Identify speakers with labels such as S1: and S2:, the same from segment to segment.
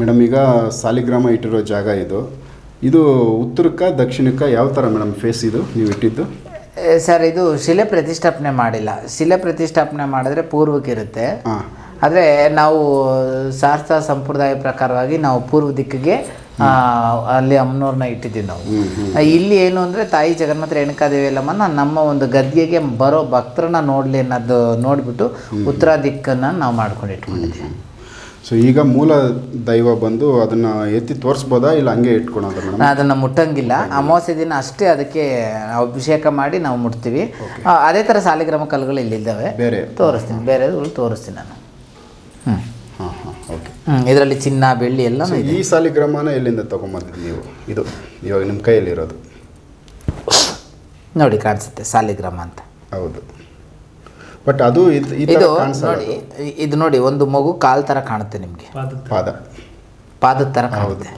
S1: Madam ಈಗ ಸಾಲಿಗ್ರಾಮ ಇಟ್ಟಿರೋ ಜಾಗ ಇದು. ಇದು ಉತ್ತರಕ್ಕೆ ದಕ್ಷಿಣಕ್ಕೆ ಯಾವ ಥರ ಮೇಡಮ್ ಫೇಸ್ ಇದು ನೀವು ಇಟ್ಟಿದ್ದು?
S2: ಸರ್ ಇದು ಶಿಲೆ ಪ್ರತಿಷ್ಠಾಪನೆ ಮಾಡಿಲ್ಲ. ಶಿಲೆ ಪ್ರತಿಷ್ಠಾಪನೆ ಮಾಡಿದ್ರೆ ಪೂರ್ವಕ್ಕೆ ಇರುತ್ತೆ.
S1: ಹಾಂ.
S2: ಆದರೆ ನಾವು ಶಾಸ್ತ್ರ ಸಂಪ್ರದಾಯ ಪ್ರಕಾರವಾಗಿ ನಾವು ಪೂರ್ವ ದಿಕ್ಕಿಗೆ ಅಲ್ಲಿ ಅಮ್ಮನವ್ರನ್ನ ಇಟ್ಟಿದ್ದೀವಿ ನಾವು. ಇಲ್ಲಿ ಏನು ಅಂದರೆ ತಾಯಿ ಜಗನ್ಮಾತ ರೇಣುಕಾದೇವಿ ಎಲ್ಲಮ್ಮನ ನಮ್ಮ ಒಂದು ಗದ್ಗೆಗೆ ಬರೋ ಭಕ್ತರನ್ನ ನೋಡಲಿ ಅನ್ನೋದು ನೋಡಿಬಿಟ್ಟು ಉತ್ತರ ದಿಕ್ಕನ್ನು ನಾವು ಮಾಡ್ಕೊಂಡು ಇಟ್ಕೊಂಡಿದ್ದೀವಿ.
S1: ಸೊ ಈಗ ಮೂಲ ದೈವ ಬಂದು ಅದನ್ನು ಎತ್ತಿ ತೋರಿಸ್ಬೋದಾ ಇಲ್ಲ ಹಂಗೆ ಇಟ್ಕೊಳೋದ ಮೇಡಮ್?
S2: ಅದನ್ನು ಮುಟ್ಟಂಗಿಲ್ಲ. ಅಮಾವಾಸ್ಯ ದಿನ ಅಷ್ಟೇ ಅದಕ್ಕೆ ಅಭಿಷೇಕ ಮಾಡಿ ನಾವು ಮುಟ್ತೀವಿ. ಅದೇ ಥರ ಸಾಲಿಗ್ರಾಮ ಕಲ್ಲುಗಳು ಇಲ್ಲಿದ್ದಾವೆ.
S1: ಬೇರೆ.
S2: ತೋರಿಸ್ತೀನಿ. ಬೇರೆ ತೋರಿಸ್ತೀನಿ ನಾನು. ಹ್ಞೂ
S1: ಹಾಂ ಹಾಂ ಓಕೆ.
S2: ಇದರಲ್ಲಿ ಚಿನ್ನ ಬೆಳ್ಳಿ ಎಲ್ಲ
S1: ಈ ಸಾಲಿಗ್ರಾಮನ ಎಲ್ಲಿಂದ ತೊಗೊಂಬಂದಿದ್ದು ನೀವು? ಇದು ಇವಾಗ ನಿಮ್ಮ ಕೈಯಲ್ಲಿರೋದು.
S2: ನೋಡಿ ಕಾಣಿಸುತ್ತೆ ಸಾಲಿಗ್ರಾಮ ಅಂತ.
S1: ಹೌದು. ಬಟ್ ಅದು ಇದ್-
S2: ನೋಡಿ ಇದು ನೋಡಿ ಒಂದು ಮಗು ಕಾಲ್ ತರ ಕಾಣುತ್ತೆ ನಿಮಗೆ.
S1: ಪಾದ
S2: ಪಾದದ ತರ
S1: ಹೌದು
S2: ಕಾಣುತ್ತೆ.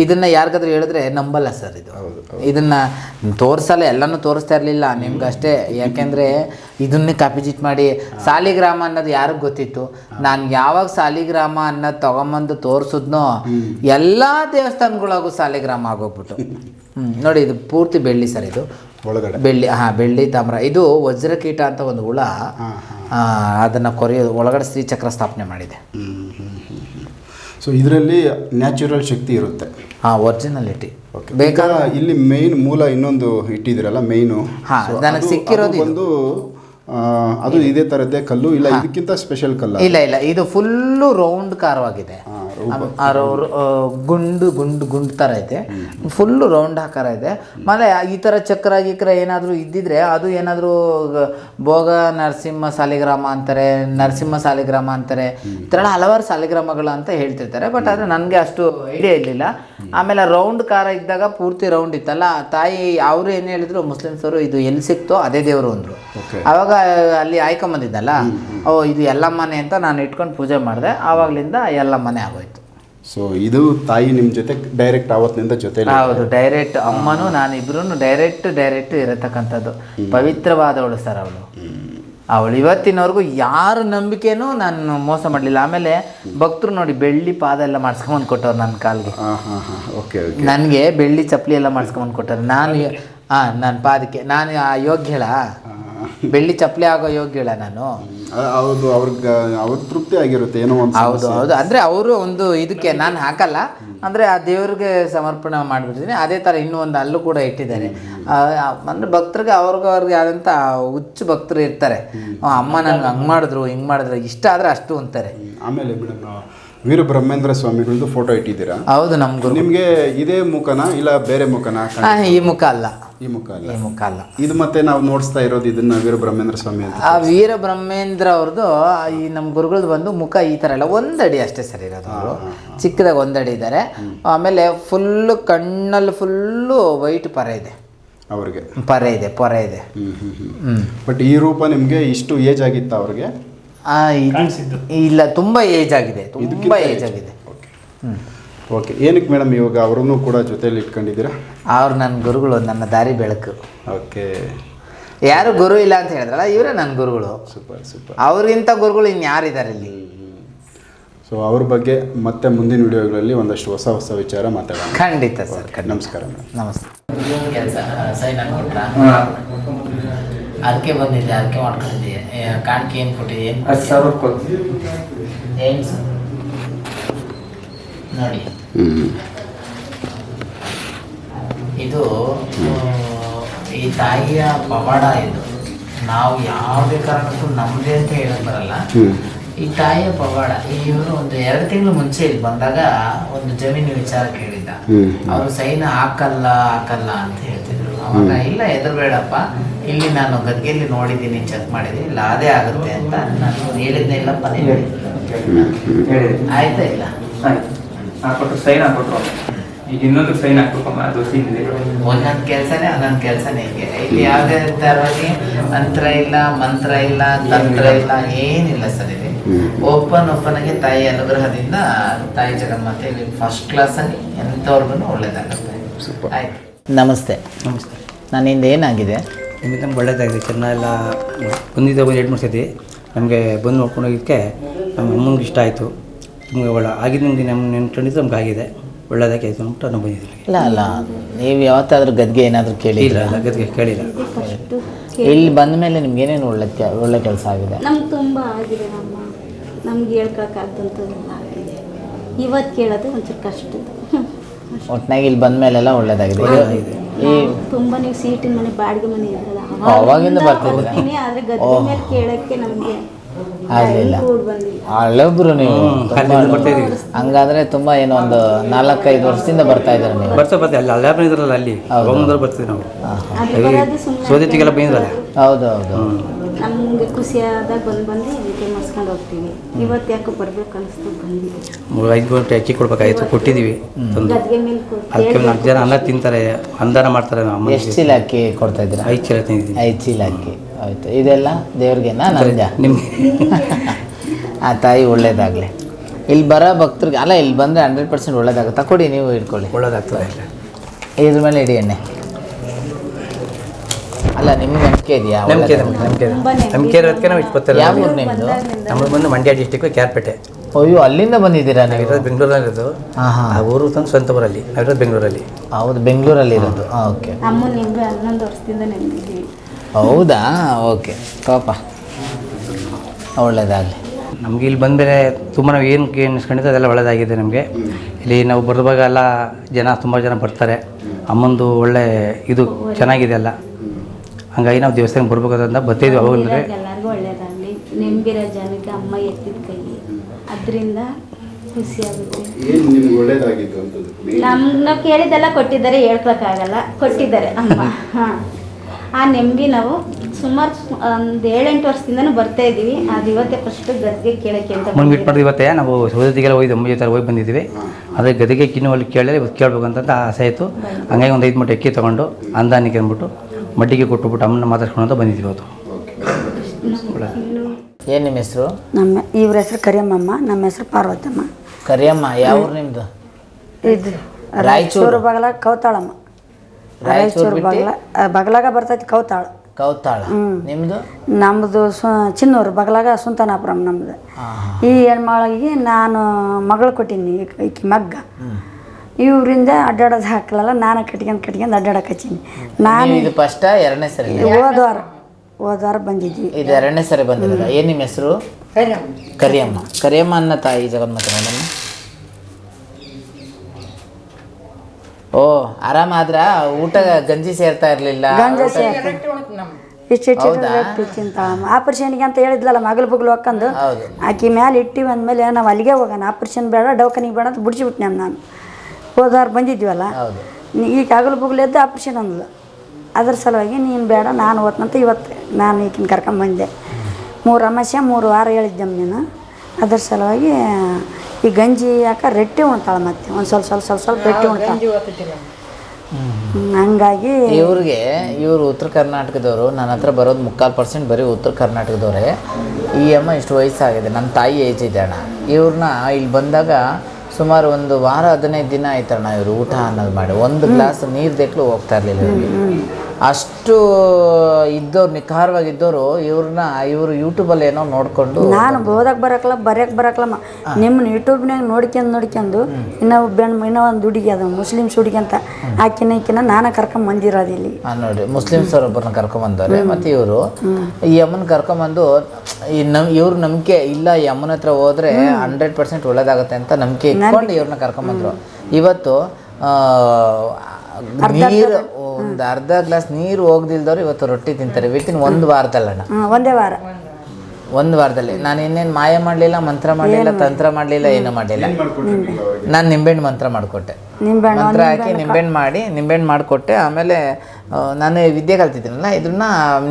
S2: ಇದನ್ನ ಯಾರಿಗಾದ್ರೂ ಹೇಳಿದ್ರೆ ನಂಬಲ್ಲ ಸರ್ ಇದು. ಇದನ್ನ ತೋರಿಸಲ್ಲ ಎಲ್ಲನೂ ತೋರಿಸ್ತಾ ಇರಲಿಲ್ಲ. ನಿಮ್ಗೆ ಅಷ್ಟೇ. ಯಾಕೆಂದ್ರೆ ಇದನ್ನೇ ಕಾಪಿಜಿಟ್ ಮಾಡಿ ಸಾಲಿಗ್ರಾಮ ಅನ್ನೋದು ಯಾರಿಗೆ ಗೊತ್ತಿತ್ತು? ನಾನು ಯಾವಾಗ ಸಾಲಿಗ್ರಾಮ ಅನ್ನೋದು ತಗೊಂಬಂದು ತೋರಿಸಿದ್ನೋ ಎಲ್ಲ ದೇವಸ್ಥಾನಗಳಾಗೂ ಸಾಲಿಗ್ರಾಮ ಆಗೋಗ್ಬಿಟ್ಟು. ಹ್ಮ್ ನೋಡಿ ಇದು ಪೂರ್ತಿ ಬೆಳ್ಳಿ ಸರ್ ಇದು.
S1: ಒಳಗಡೆ.
S2: ಬೆಳ್ಳಿ ಹಾಂ ಬೆಳ್ಳಿ ತಾಮ್ರ. ಇದು ವಜ್ರಕೀಟ ಅಂತ ಒಂದು ಹುಳ ಅದನ್ನು ಕೊರೆಯೋದು ಒಳಗಡೆ ಶ್ರೀಚಕ್ರ ಸ್ಥಾಪನೆ ಮಾಡಿದೆ.
S1: ಸೊ ಇದರಲ್ಲಿ ನ್ಯಾಚುರಲ್ ಶಕ್ತಿ ಇರುತ್ತೆ.
S2: ಹಾಂ ಒರಿಜಿನಲಿಟಿ
S1: ಓಕೆ ಬೇಕಾ ಇಲ್ಲಿ ಮೇನ್ ಮೂಲ ಇನ್ನೊಂದು ಇಟ್ಟಿದ್ದೀರಲ್ಲ ಮೇಯ್ನು
S2: ಹಾ, ನನಗೆ ಸಿಕ್ಕಿರೋದು
S1: ಒಂದು ಅದು ಇದೇ ಥರದ್ದೇ ಕಲ್ಲು ಇಲ್ಲ ಇದಕ್ಕಿಂತ ಸ್ಪೆಷಲ್ ಕಲ್ಲು?
S2: ಇಲ್ಲ ಇಲ್ಲ. ಇದು ಫುಲ್ಲು ರೌಂಡ್ ಕಾರವಾಗಿದೆ. ಗುಂಡು ಗುಂಡು ಗುಂಡು ಥರ ಐತೆ. ಫುಲ್ಲು ರೌಂಡ್ ಆಕಾರ ಇದೆ. ಮತ್ತೆ ಈ ಥರ ಚಕ್ರ ಗಿಕ್ರ ಏನಾದರೂ ಇದ್ದಿದ್ರೆ ಅದು ಏನಾದರೂ ಭೋಗ ನರಸಿಂಹ ಸಾಲಿಗ್ರಾಮ ಅಂತಾರೆ ನರಸಿಂಹ ಸಾಲಿಗ್ರಾಮ ಅಂತಾರೆ. ಈ ಥರ ಹಲವಾರು ಸಾಲಿಗ್ರಾಮಗಳು ಅಂತ ಹೇಳ್ತಿರ್ತಾರೆ. ಬಟ್ ಆದರೆ ನನಗೆ ಅಷ್ಟು ಐಡಿಯಾ ಇರಲಿಲ್ಲ. ಆಮೇಲೆ ರೌಂಡ್ ಕಾರ ಇದ್ದಾಗ ಪೂರ್ತಿ ರೌಂಡ್ ಇತ್ತಲ್ಲ. ತಾಯಿ ಅವರು ಏನು ಹೇಳಿದ್ರು ಮುಸ್ಲಿಮ್ಸ್ ಅವರು ಇದು ಎಲ್ಲಿ ಸಿಕ್ತೋ ಅದೇ ದೇವರು ಅಂದರು.
S1: ಆವಾಗ
S2: ಅವಾಗ ಅಲ್ಲಿ ಆಯ್ಕೊಂಬಂದಿದ್ದಲ್ಲ. ಓ ಇದು ಎಲ್ಲ ಮನೆ ಅಂತ ನಾನು ಇಟ್ಕೊಂಡು ಪೂಜೆ ಮಾಡಿದೆ. ಆವಾಗಲಿಂದ ಮನೆ ಆಗೋಯ್ತು.
S1: ಸೊ ಇದು ತಾಯಿ ನಿಮ್ಮ ಜೊತೆ ಡೈರೆಕ್ಟ್ ಆವತ್ತಿನಿಂದ ಜೊತೆ
S2: ಹೌದು ಡೈರೆಕ್ಟ್ ಅಮ್ಮನೂ ನಾನಿಬ್ರು ಡೈರೆಕ್ಟ್ ಡೈರೆಕ್ಟ್ ಇರತಕ್ಕಂಥದ್ದು. ಪವಿತ್ರವಾದವಳು ಸರ್ ಅವಳು. ಅವಳು ಇವತ್ತಿನವರೆಗೂ ಯಾರ ನಂಬಿಕೆನೂ ನಾನು ಮೋಸ ಮಾಡಲಿಲ್ಲ. ಆಮೇಲೆ ಭಕ್ತರು ನೋಡಿ ಬೆಳ್ಳಿ ಪಾದ ಎಲ್ಲ ಮಾಡಿಸ್ಕೊಂಬಂದು ಕೊಟ್ಟವ್ರು ನನ್ನ ಕಾಲಿಗೆ. ನನಗೆ ಬೆಳ್ಳಿ ಚಪ್ಪಲಿ ಎಲ್ಲ ಮಾಡಿಸ್ಕೊಂಬಂದು ಕೊಟ್ಟವ್ರು. ನಾನು ಹಾಂ ನನ್ನ ಪಾದಕ್ಕೆ. ನಾನು ಆ ಯೋಗ್ಯಳ? ಬೆಳ್ಳಿ ಚಪ್ಪಲಿ ಆಗೋ ಯೋಗ್ಯಳ ನಾನು.
S1: ಹೌದು ಅವ್ರಿಗೆ ಅವ್ರ ತೃಪ್ತಿ ಆಗಿರುತ್ತೆ ಏನೋ ಒಂದು
S2: ಹೌದು ಹೌದು. ಅಂದರೆ ಅವರು ಒಂದು ಇದಕ್ಕೆ ನಾನು ಹಾಕಲ್ಲ. ಅಂದರೆ ಆ ದೇವ್ರಿಗೆ ಸಮರ್ಪಣೆ ಮಾಡಿಬಿಡ್ತೀನಿ. ಅದೇ ಥರ ಇನ್ನೂ ಒಂದು ಅಲ್ಲೂ ಕೂಡ ಇಟ್ಟಿದ್ದಾರೆ. ಅಂದರೆ ಭಕ್ತರಿಗೆ ಅವ್ರಿಗೆ ಅವ್ರಿಗೆ ಆದಂಥ ಹುಚ್ಚು ಭಕ್ತರು ಇರ್ತಾರೆ. ಅಮ್ಮ ನನ್ಗೆ ಹಂಗೆ ಮಾಡಿದ್ರು ಹಿಂಗೆ ಮಾಡಿದ್ರು ಇಷ್ಟ ಆದರೆ ಅಷ್ಟು ಅಂತಾರೆ.
S1: ಆಮೇಲೆ ಮೇಡಮ್ ವೀರ ಬ್ರಹ್ಮೇಂದ್ರ ಸ್ವಾಮಿಗಳದ್ದು ಫೋಟೋ ಇಟ್ಟಿದ್ದೀರಾ?
S2: ಹೌದು ನಮ್ಮ ಗುರು.
S1: ನಿಮಗೆ ಇದೇ ಮುಖನ ಇಲ್ಲ ಬೇರೆ ಮುಖನ
S2: ಆ, ಈ ಮುಖ ಅಲ್ಲ.
S1: ಈ ಮುಖ ಅಲ್ಲ.
S2: ಈ ಮುಖ ಅಲ್ಲ.
S1: ಇದು ಮತ್ತೆ ನಾವು ನೋಡಿಸ್ತಾ ಇರೋದು ಇದನ್ನ ವೀರ ಬ್ರಹ್ಮೇಂದ್ರ ಸ್ವಾಮಿ ಅಂತ
S2: ಆ ವೀರ ಬ್ರಹ್ಮೇಂದ್ರ ಅವ್ರದ್ದು ಈ ನಮ್ಮ ಗುರುಗಳದ್ದು ಬಂದು ಮುಖ ಈ ಥರ ಇಲ್ಲ ಒಂದಡಿ ಅಷ್ಟೇ ಸರಿ ಇರೋದು ಅವರು. ಚಿಕ್ಕದಾಗಿ ಒಂದಡಿ ಇದ್ದಾರೆ ಆಮೇಲೆ ಫುಲ್ಲು ಕಣ್ಣಲ್ಲಿ ಫುಲ್ಲು ವೈಟ್ ಪರ ಇದೆ.
S1: ಅವ್ರಿಗೆ.
S2: ಪರ ಇದೆ ಪೊರೆ ಇದೆ.
S1: ಹ್ಮ್ ಹ್ಮ್ ಬಟ್ ಈ ರೂಪ ನಿಮಗೆ ಇಷ್ಟು ಏಜ್ ಆಗಿತ್ತ ಅವ್ರಿಗೆ?
S2: ಆ, ಇದು- ಇಲ್ಲ ತುಂಬ ಏಜ್ ಆಗಿದೆ ತುಂಬಾ ಏಜ್ ಆಗಿದೆ.
S1: ಓಕೆ ಓಕೆ ಏನಕ್ಕೆ ಮೇಡಮ್ ಇವಾಗ ಅವರನ್ನು ಕೂಡ ಜೊತೆಯಲ್ಲಿ ಇಟ್ಕೊಂಡಿದ್ದೀರಾ?
S2: ಅವ್ರು ನನ್ನ ಗುರುಗಳು ನನ್ನ ದಾರಿ ಬೆಳಕು.
S1: ಓಕೆ
S2: ಯಾರು ಗುರು ಇಲ್ಲ ಅಂತ ಹೇಳಿದ್ರಲ್ಲ ಇವರೇ ನನ್ನ ಗುರುಗಳು.
S1: ಸೂಪರ್ ಸೂಪರ್
S2: ಅವ್ರಿಗಿಂತ ಗುರುಗಳು ಇನ್ಯಾರಿದ್ದಾರೆ ಇಲ್ಲಿ?
S1: ಸೊ ಅವ್ರ ಬಗ್ಗೆ ಮತ್ತೆ ಮುಂದಿನ ವಿಡಿಯೋಗಳಲ್ಲಿ ಒಂದಷ್ಟು ಹೊಸ ಹೊಸ ವಿಚಾರ ಮಾತಾಡೋಣ.
S2: ಖಂಡಿತ ಸರ್ ಖಂಡಿತ.
S1: ನಮಸ್ಕಾರ ಮೇಡಮ್
S2: ನಮಸ್ತೆ. ಕೆಲಸ ಸೈನ್ ಹಾಕ್ಕೊಟ್ರ ಅದಕ್ಕೆ ಬಂದಿದ್ದೆ ಅದಕ್ಕೆ ಮಾಡ್ಕೊಂಡಿದ್ದೆ. ಕಾಣಿಕೆ ಏನು ಕೊಟ್ಟಿದ್ದೆ ಏನು
S3: ಹತ್ತು ಸಾವಿರ
S2: ಏನು ಸರ್ ನೋಡಿ. ಇದು ಈ ತಾಯಿಯ ಪವಾಡ ಇದು. ನಾವು ಯಾವುದೇ ಕಾರಣಕ್ಕೂ ನಮ್ಮದೇ ಅಂತ ಹೇಳಕ್ ಬರಲ್ಲ. ಈ ತಾಯಿಯ ಪವಾಡ ಇವರು ಒಂದು ಎರಡು ತಿಂಗಳು ಮುಂಚೆ ಇಲ್ಲಿ ಬಂದಾಗ ಒಂದು ಜಮೀನು ವಿಚಾರ ಕೇಳಿದ್ದ. ಅವರು ಸೈನ್ ಹಾಕಲ್ಲ ಹಾಕಲ್ಲ ಅಂತ ಹೇಳ್ತಿದ್ರು. ಅವಾಗ ಇಲ್ಲ ಹೆದರ್ಬೇಡಪ್ಪ ಇಲ್ಲಿ ನಾನು ಗದ್ಗೆಯಲ್ಲಿ ನೋಡಿದ್ದೀನಿ ಚೆಕ್ ಮಾಡಿದ್ದೀನಿ. ಇಲ್ಲ ಅದೇ ಆಗುತ್ತೆ ಅಂತ ನಾನು ಹೇಳಿದ್ದೆ ಇಲ್ಲಪ್ಪ ನೀನು ಆಯ್ತಾ ಇಲ್ಲ?
S3: ಹಾಕೊಟ್ರು ಸೈನ್ ಹಾಕೊಟ್ರು ಈಗ ಇನ್ನೊಂದು ಸೈನ್ ಹಾಕ್ಬೇಕಮ್ಮ ಅದು ಇದೆ
S2: ಒಂದೊಂದು ಕೆಲಸನೇ ಒಂದೊಂದು ಕೆಲಸನೇ ಹಿಂಗೆ. ಇಲ್ಲಿ ಯಾವುದೇ ತರವಾಗಿ ಮಂತ್ರ ಇಲ್ಲ ಮಂತ್ರ ಇಲ್ಲ ತಂತ್ರ ಇಲ್ಲ ಏನಿಲ್ಲ ಸರ್ ಇಲ್ಲಿ. ಓಪನ್ ಓಪನ್ ಆಗಿ ತಾಯಿ ಅನುಗ್ರಹದಿಂದ ತಾಯಿ ಜಗನ್ಮಾತೆ ಇಲ್ಲಿ ಫಸ್ಟ್ ಕ್ಲಾಸಲ್ಲಿ ಎಂಥವ್ರಿಗೂ ಒಳ್ಳೇದಾಗುತ್ತೆ. ಆಯ್ತು. ನಮಸ್ತೆ.
S3: ನಮಸ್ತೆ
S2: ನನ್ನಿಂದ ಏನಾಗಿದೆ?
S3: ನಿಮಗೆ ನಮ್ಗೆ ಒಳ್ಳೇದಾಗಿದೆ. ಚೆನ್ನಾಗೆಲ್ಲ ಬಂದಿದ್ದೆ ಒಂದು ಎರಡು ಮೂರು ಸತಿ. ನಮಗೆ ಬಂದು ನೋಡ್ಕೊಂಡು ಹೋಗಿದ್ದಕ್ಕೆ ನಮ್ಮ ಅಮ್ಮನಿಗೆ ಇಷ್ಟ ಆಯಿತು.
S4: ನಿಮಗೆ ಒಳ್ಳೆ ಆಗಿದ್ದು ನಮಗೆ ನಮ್ಮ ನೆನ್ಕೊಂಡಿದ್ದು ನಮ್ಗೆ ಆಗಿದೆ. ಒಳ್ಳೇದಾಗಿ ಆಯಿತು ಅಂತ ನಾವು ಬಂದಿದ್ದೀವಿ
S2: ಇಲ್ಲ ಅಲ್ಲ ನೀವು ಯಾವತ್ತಾದ್ರೂ ಗದ್ಗೆ ಏನಾದರೂ
S4: ಇಲ್ಲ
S2: ಕೇಳಿದ್ರ
S4: ಇಲ್ಲ. ಗದ್ಗೆ ಕೇಳಿಲ್ಲ.
S2: ಇಲ್ಲಿ ಬಂದ ಮೇಲೆ ನಿಮ್ಗೆ ಏನೇನು ಒಳ್ಳೆ ಕೆ- ಒಳ್ಳೆ ಕೆಲಸ ಆಗಿದೆ?
S5: ನಮ್ಗೆ ತುಂಬ ಆಗಿದೆ ನಮ್ಮ ನಮ್ಗೆ ಹೇಳ್ಕೊಳಕ್ಕಾಗ್ದಂಥದ್ದೆಲ್ಲ ಆಗಿದೆ. ಇವತ್ತು ಕೇಳೋದು ಒಂಚೂರು ಕಷ್ಟದ್ದು.
S2: ಒಟ್ನಾಗಿ ಇಲ್ಲಿ ಬಂದ ಮೇಲೆಲ್ಲ ಒಳ್ಳೇದಾಗಿದೆ. ಈ
S5: ತುಂಬ ನೀವು ಸೀಟಿನ ಮನೆ ಬಾಡಿಗೆ ಮನೆ ಇದ್ರಲ್ಲ
S2: ಅವಾಗಿಂದ
S5: ಆದ್ರೆ ಗದ್ದೆ ಮೇಲೆ ಕೇಳಕ್ಕೆ ನಮಗೆ
S2: ಆಗ್ಲಿಲ್ಲ. ನೀವು. ಹಂಗಾದ್ರೆ ತುಂಬಾ ಏನೋ ಒಂದು ನಾಲ್ಕೈದು ವರ್ಷದಿಂದ ಬರ್ತಾ ಇದ್ದಾರೆ ನೀವು.
S4: ಬರ್ತಾ ಬರ್ತಾ ಅಲ್ಲಿ ಅಲ್ಲೇ. ಬಂದಿದ್ರಲ್ಲ ಅಲ್ಲಿ ಬರ್ತೀವಿ ನಾವು. ಬಂದಿದ್ರಲ್ಲ.
S2: ಹೌದು ಹೌದು.
S5: ನಮಗೆ ಖುಷಿಯಾದಾಗ ಬಂದು ಬಂದು ಇದಕ್ಕೆ ಮಸ್ಕೊಂಡು ಹೋಗ್ತೀವಿ. ಇವತ್ತು ಯಾಕೋ ಬರ್ಬೇಕು ಅನಿಸ್ತು ಬಂದಿದ್ದೀವಿ
S4: ಮೂರು ಐದು ಗಂಟೆ ಅಕ್ಕಿ ಕೊಡ್ಬೇಕಾಯ್ತು ಕೊಟ್ಟಿದ್ದೀವಿ. ತಂದು.
S5: ಗದ್ಗೆ ಮೇಲೆ
S4: ಅದಕ್ಕೆ ನಾಲ್ಕು ಜನ ಅನ್ನ ತಿಂತಾರೆ ಅನ್ನಾನ ಮಾಡ್ತಾರೆ ನಮ್ಮ ಅಮ್ಮನಿಗೆ.
S2: ಎಷ್ಟು ಚೀಲ ಅಕ್ಕಿ ಕೊಡ್ತಾ ಇದ್ದೀರಾ?
S4: ಐದು ಚೀಲ ತಿಂದಿದ್ದೀನಿ.
S2: ಐದು ಚೀಲ ಅಕ್ಕಿ. ಆಯಿತು. ಇದೆಲ್ಲ ದೇವ್ರಿಗೆನಾ ನಂಜ?
S4: ನಿಮಗೆ.
S2: ಆ ತಾಯಿ ಒಳ್ಳೇದಾಗಲಿ. ಇಲ್ಲಿ ಬರೋ ಭಕ್ತರಿಗೆ ಅಲ್ಲ ಇಲ್ಲಿ ಬಂದರೆ ಹಂಡ್ರೆಡ್ ಪರ್ಸೆಂಟ್ ಒಳ್ಳೇದಾಗುತ್ತೆ? ಕೊಡಿ ನೀವು ಇಟ್ಕೊಳ್ಳಿ
S4: ಒಳ್ಳೇದಾಗ್ತದೆ. ಇಲ್ಲ
S2: ಇದ್ರ ಮೇಲೆ ಇಡಿ ಎಣ್ಣೆ. ಅಲ್ಲ ನಿಮ್ಗೆ ನಂಬಿಕೆ ಇದೆಯಾ?
S4: ನಂಬಿಕೆ ನಮ್ಗೆ, ನಂಬಿಕೆ ಇದೆ. ನಂಬಿಕೆ ಇರೋದಕ್ಕೆ ನಾವು ಇಷ್ಟು ಬರ್ತಾರೆ
S2: ಯಾವ ಊರು ನಿಮ್ಮದು
S4: ನಮ್ಮದು ಬಂದು ಮಂಡ್ಯ ಡಿಸ್ಟಿಕ್ ಕ್ಯಾರ್ಪೇಟೆ
S2: ಅಯ್ಯೋ ಅಲ್ಲಿಂದ ಬಂದಿದ್ದೀರಾ ನೀವು?
S4: ಇರೋದು ಬೆಂಗಳೂರಲ್ಲಿ ಇರೋದು
S2: ಹಾಂ ಹಾಂ.
S4: ಆ ಊರು ತಂದು ಸ್ವಂತ ಊರಲ್ಲಿ ನಾವಿರೋದು ಬೆಂಗಳೂರಲ್ಲಿ.
S2: ಹೌದು ಬೆಂಗಳೂರಲ್ಲಿ ಇರೋದು ಹಾಂ ಓಕೆ.
S5: ಅಮ್ಮನ ನಿಂಬೆ ಹನ್ನೊಂದು ವರ್ಷದಿಂದ ನೆನೆದಿದ್ದೀವಿ
S2: ಹೌದಾ? ಓಕೆ. ಪಾಪ. ಒಳ್ಳೇದಾಗಲಿ.
S4: ನಮ್ಗೆ ಇಲ್ಲಿ ಬಂದಮೇಲೆ ತುಂಬ ನಾವು ಏನು ಎಣಿಸ್ಕೊಂಡಿದ್ದು ಅದೆಲ್ಲ ಒಳ್ಳೆಯದಾಗಿದೆ ನಮಗೆ. ಇಲ್ಲಿ ನಾವು ಬರುವಾಗ ಎಲ್ಲ ಜನ ತುಂಬ ಜನ ಬರ್ತಾರೆ. ಅಮ್ಮಂದು ಒಳ್ಳೆ ಇದು ಚೆನ್ನಾಗಿದೆ ಎಲ್ಲ ಹಂಗಾಗಿ ನಾವು ದೇವಸ್ಥಾನಕ್ಕೆ ಬರ್ಬೇಕಂತ ಬರ್ತಿದ್ವಿ ಅವಾಗಲೇ
S5: ಎಲ್ಲರಿಗೂ ಒಳ್ಳೇದಾಗಲಿ. ನೆಂಬಿರೋ ಜನಕ್ಕೆ ಅಮ್ಮ ಎತ್ತಿದ ಕೈ. ಅದರಿಂದ ಖುಷಿಯಾಗುತ್ತೆ
S1: ಏನು ನಿಮ್ಗೆ ಒಳ್ಳೇದಾಗಿತ್ತು ಅಂತದ್ದು?
S5: ನಮ್ಗೆ ನಾವು ಕೇಳಿದ್ದೆಲ್ಲ ಕೊಟ್ಟಿದ್ದಾರೆ ಹೇಳ್ಕೊಳಕ್ಕಾಗಲ್ಲ ಕೊಟ್ಟಿದ್ದಾರೆ ಅಮ್ಮ. ಹಾಂ. ಆ ನೆಂಬಿ ನಾವು ಸುಮಾರು ಒಂದು ಏಳೆಂಟು ವರ್ಷದಿಂದನೂ ಬರ್ತಾ ಇದ್ದೀವಿ ಅದು ಇವತ್ತೇ ಫಸ್ಟ್ ಗದ್ಗೆ ಕೇಳಕ್ಕೆ ಅಂತ
S4: ಮುಂದೆ ಮೀಟ್ ಮಾಡಿದ್ವಿ ಇವತ್ತೇ. ನಾವು ಸೌದತ್ತಿಗೆಲ್ಲ ಹೋಗಿ ಅಮ್ಮ ಜೊತೆ ಹೋಗಿ ಬಂದಿದ್ವಿ ಅದೇ ಗದಗೆ ಕಿನ್ನು ಅಲ್ಲಿ ಕೇಳಿದ್ರೆ ಇವತ್ತು ಕೇಳ್ಬೇಕಂತ ಅಂತ ಆಸೆ ಆಯಿತು ಹಂಗಾಗಿ ಒಂದು ಐದು ಮೂಟೆ ಅಕ್ಕಿ ತೊಗೊಂಡು ಅಂದಾನಿಗೆ ಅಂದ್ಬಿಟ್ಟು ಮಡ್ಡಿಗೆ ಕೊಟ್ಟುಬಿಟ್ಟು ಅಮ್ಮನ ಮಾತಾಡ್ಕೊಂಡು ಅಂತ ಬಂದಿದ್ವಿ ಇವತ್ತು.
S2: ಏನು ನಿಮ್ಮ ಹೆಸರು?
S6: ನಮ್ಮ ಇವ್ರ ಹೆಸರು ಕರಿಯಮ್ಮಮ್ಮ ನಮ್ಮ ಹೆಸರು ಪಾರ್ವತಮ್ಮ.
S2: ಕರಿಯಮ್ಮ ಯಾವ ಊರು ನಿಮ್ಮದು
S6: ಇದು ರಾಯಚೂರು. ಬಗಲ ಕೌತಾಳಮ್ಮ. ರಾಯಚೂರು ಬಗಲ ಬಗಲಾಗ ಬರ್ತೈತಿ ಕೌತಾಳ.
S2: ಕೌತಾಳ. ನಿಮ್ಮದು
S6: ನಮ್ಮದು ಸು ಚಿನ್ನೂರು ಬಗಲಾಗ ಸುಂತನಾಪುರಮ್ ನಮ್ಮದು ಈ ಹೆಣ್ಮಗಳಿಗೆ ನಾನು ಮಗಳು ಕೊಟ್ಟೀನಿ ಮಗ್ಗ. ಇವರಿಂದ ಅಡ್ಡಾಡೋದು ಹಾಕಲಲ್ಲ ನಾನು ಕಟ್ಕೊಂಡು ಕಟ್ಕೊಂಡು ಅಡ್ಡಾಡಕ್ಕೆ ಹಚ್ಚೀನಿ. ನಾನು
S2: ನೀವು ಇದು ಫಸ್ಟ ಎರಡನೇ ಸರಿ
S6: ಹೋದ ವಾರ ಹೋದ ವಾರ ಬಂದಿದ್ವಿ.
S2: ಇದು ಎರಡನೇ ಸರಿ ಬಂದಿರೋದ? ಏನು ನಿಮ್ಮ ಹೆಸರು? ಕರಿಯಮ್ಮ. ಕರಿಯಮ್ಮ. ಅನ್ನ ತಾಯಿ ಜಗನ್ಮಾತೆ ನೋಡಮ್ಮ ಓ ಆರಾಮಾದ್ರ ಊಟ ಗಂಜಿ ಸೇರ್ತಾ ಇರಲಿಲ್ಲ?
S6: ಇಷ್ಟು ಇಟ್ಟು ರೊಟ್ಟಿ ತಿಂತಾಳಮ್ಮ ಆಪರೇಷನ್ಗೆ ಅಂತ ಹೇಳಿದ್ಲಲ್ಲ ಮಗಲು ಬಗ್ಲು ಹಾಕೊಂಡು
S2: ಹೌದು.
S6: ಆಕಿ ಮ್ಯಾಲೆ ಇಟ್ಟಿವಿ ಅಂದಮೇಲೆ ನಾವು ಅಲ್ಲಿಗೆ ಹೋಗೋಣ ಆಪರೇಷನ್ ಬೇಡ ಡೌಕನಿಗೆ ಬೇಡ ಅಂತ ಬಿಡಿಸಿಬಿಟ್ನೆ ನಾನು. ಹೋದವಾರ ಬಂದಿದ್ವಲ್ಲ?
S2: ಹೌದು.
S6: ಈಗ ಹಗಲು ಬುಗ್ಲೆದ್ದು ಆಪ್ರೇಷನ್ ಅಂದ್ಲು. ಅದ್ರ ಸಲುವಾಗಿ ನೀನು ಬೇಡ ನಾನು ಓದ್ನಂತ ಇವತ್ತು ನಾನು ಈಗಿನ ಕರ್ಕೊಂಬಂದೆ ಮೂರು ಅಮಾಸ್ಯ ಮೂರು ವಾರ ಹೇಳಿದ್ದೆಮ್ಮ ನೀನು ಅದ್ರ ಸಲುವಾಗಿ ಈ ಗಂಜಿ ಯಾಕೆ ರೆಟ್ಟಿ ಉಣ್ತಾಳೆ ಮತ್ತೆ. ಒಂದು ಸ್ವಲ್ಪ ಸ್ವಲ್ಪ ಸ್ವಲ್ಪ ಸ್ವಲ್ಪ ರೆಟ್ಟಿ ಉಣ್ತಾಳೆ. ಹಂಗಾಗಿ
S2: ಇವ್ರಿಗೆ ಇವರು ಉತ್ತರ ಕರ್ನಾಟಕದವರು ನನ್ನ ಹತ್ರ ಬರೋದು ಮುಕ್ಕಾಲು ಪರ್ಸೆಂಟ್ ಬರೀ ಉತ್ತರ ಕರ್ನಾಟಕದವರೇ. ಈ ಅಮ್ಮ ಇಷ್ಟು ವಯಸ್ಸಾಗಿದೆ ನನ್ನ ತಾಯಿ ಏಜ್ ಇದೆ ಅಣ್ಣ. ಇವ್ರನ್ನ ಇಲ್ಲಿ ಬಂದಾಗ ಸುಮಾರು ಒಂದು ವಾರ ಹದಿನೈದು ದಿನ ಆಯ್ತಣ್ಣ ಇವರು ಊಟ ಅನ್ನೋದು ಮಾಡಿ. ಒಂದು ಗ್ಲಾಸ್ ನೀರು ದೇಕ್ಲು ಹೋಗ್ತಾ ಇರಲಿಲ್ಲ ಇವ್ರಿಗೆ. ಅಷ್ಟು ಇದ್ದವ್ರು ನಿಖಾರವಾಗಿದ್ದವರು ಇವ್ರನ್ನ ಇವರು ಯೂಟ್ಯೂಬಲ್ಲಿ ಏನೋ ನೋಡ್ಕೊಂಡು
S6: ನಾನು ಓದಕ್ಕೆ ಬರಕಲ್ಲ ಬರೆಯಕ್ಕೆ ಬರಕಲ್ಲಮ್ಮ ನಿಮ್ಮನ್ನ ಯೂಟ್ಯೂಬ್ನಾಗ ನೋಡ್ಕೊಂಡು ನೋಡ್ಕೊಂಡು ಇನ್ನೂ ಬೆಣ್ಣ ಇನ್ನೂ ಒಂದು ಹುಡುಗಿ ಅದು ಮುಸ್ಲಿಮ್ಸ್ ಹುಡುಗಿ ಅಂತ ಆಕಿನ ಈಕಿನ ನಾನು ಕರ್ಕೊಂಡ್ ಬಂದಿರೋದು ಇಲ್ಲಿ.
S2: ಮುಸ್ಲಿಮ್ ನೋಡಿ ಮುಸ್ಲಿಮ್ಸ್ ಅವರೊಬ್ಬರನ್ನ ಕರ್ಕೊಂಬಂದವ್ರೆ. ಮತ್ತು ಇವರು ಈ ಅಮ್ಮನ ಕರ್ಕೊಂಬಂದು ಈ ನಮ್ ಇವ್ರ ನಂಬಿಕೆ ಇಲ್ಲ ಈ ಅಮ್ಮನ ಹತ್ರ ಹೋದ್ರೆ ಹಂಡ್ರೆಡ್ ಪರ್ಸೆಂಟ್ ಒಳ್ಳೇದಾಗುತ್ತೆ ಅಂತ ನಂಬಿಕೆ ಇಟ್ಕೊಂಡು ಇವ್ರನ್ನ ಕರ್ಕೊಂಬಂದ್ರು. ಇವತ್ತು ಆ, ನೀರು ಒಂದು ಅರ್ಧ ಗ್ಲಾಸ್ ನೀರು ಹೋಗ್ದಿಲ್ದವ್ರು ಇವತ್ತು ರೊಟ್ಟಿ ತಿಂತಾರೆ. ವಿತಿನ್ ಒಂದು ವಾರದಲ್ಲಣ್ಣ
S6: ಅಣ್ಣ ಒಂದೇ ವಾರ.
S2: ಒಂದು ವಾರದಲ್ಲಿ. ನಾನು ಇನ್ನೇನು ಮಾಯ ಮಾಡಲಿಲ್ಲ ಮಂತ್ರ ಮಾಡಲಿಲ್ಲ ತಂತ್ರ ಮಾಡಲಿಲ್ಲ ಏನು ಮಾಡಲಿಲ್ಲ. ನಾನು ನಿಂಬೆಹಣ್ಣು ಮಂತ್ರ ಮಾಡಿಕೊಟ್ಟೆ. ಮಂತ್ರ ಹಾಕಿ ನಿಂಬೆಹಣ್ಣು ಮಾಡಿ ನಿಂಬೆಹಣ್ಣು ಮಾಡಿಕೊಟ್ಟೆ. ಆಮೇಲೆ ನಾನು ವಿದ್ಯೆ ಕಲ್ತಿದ್ದೀನಲ್ಲ ಇದನ್ನ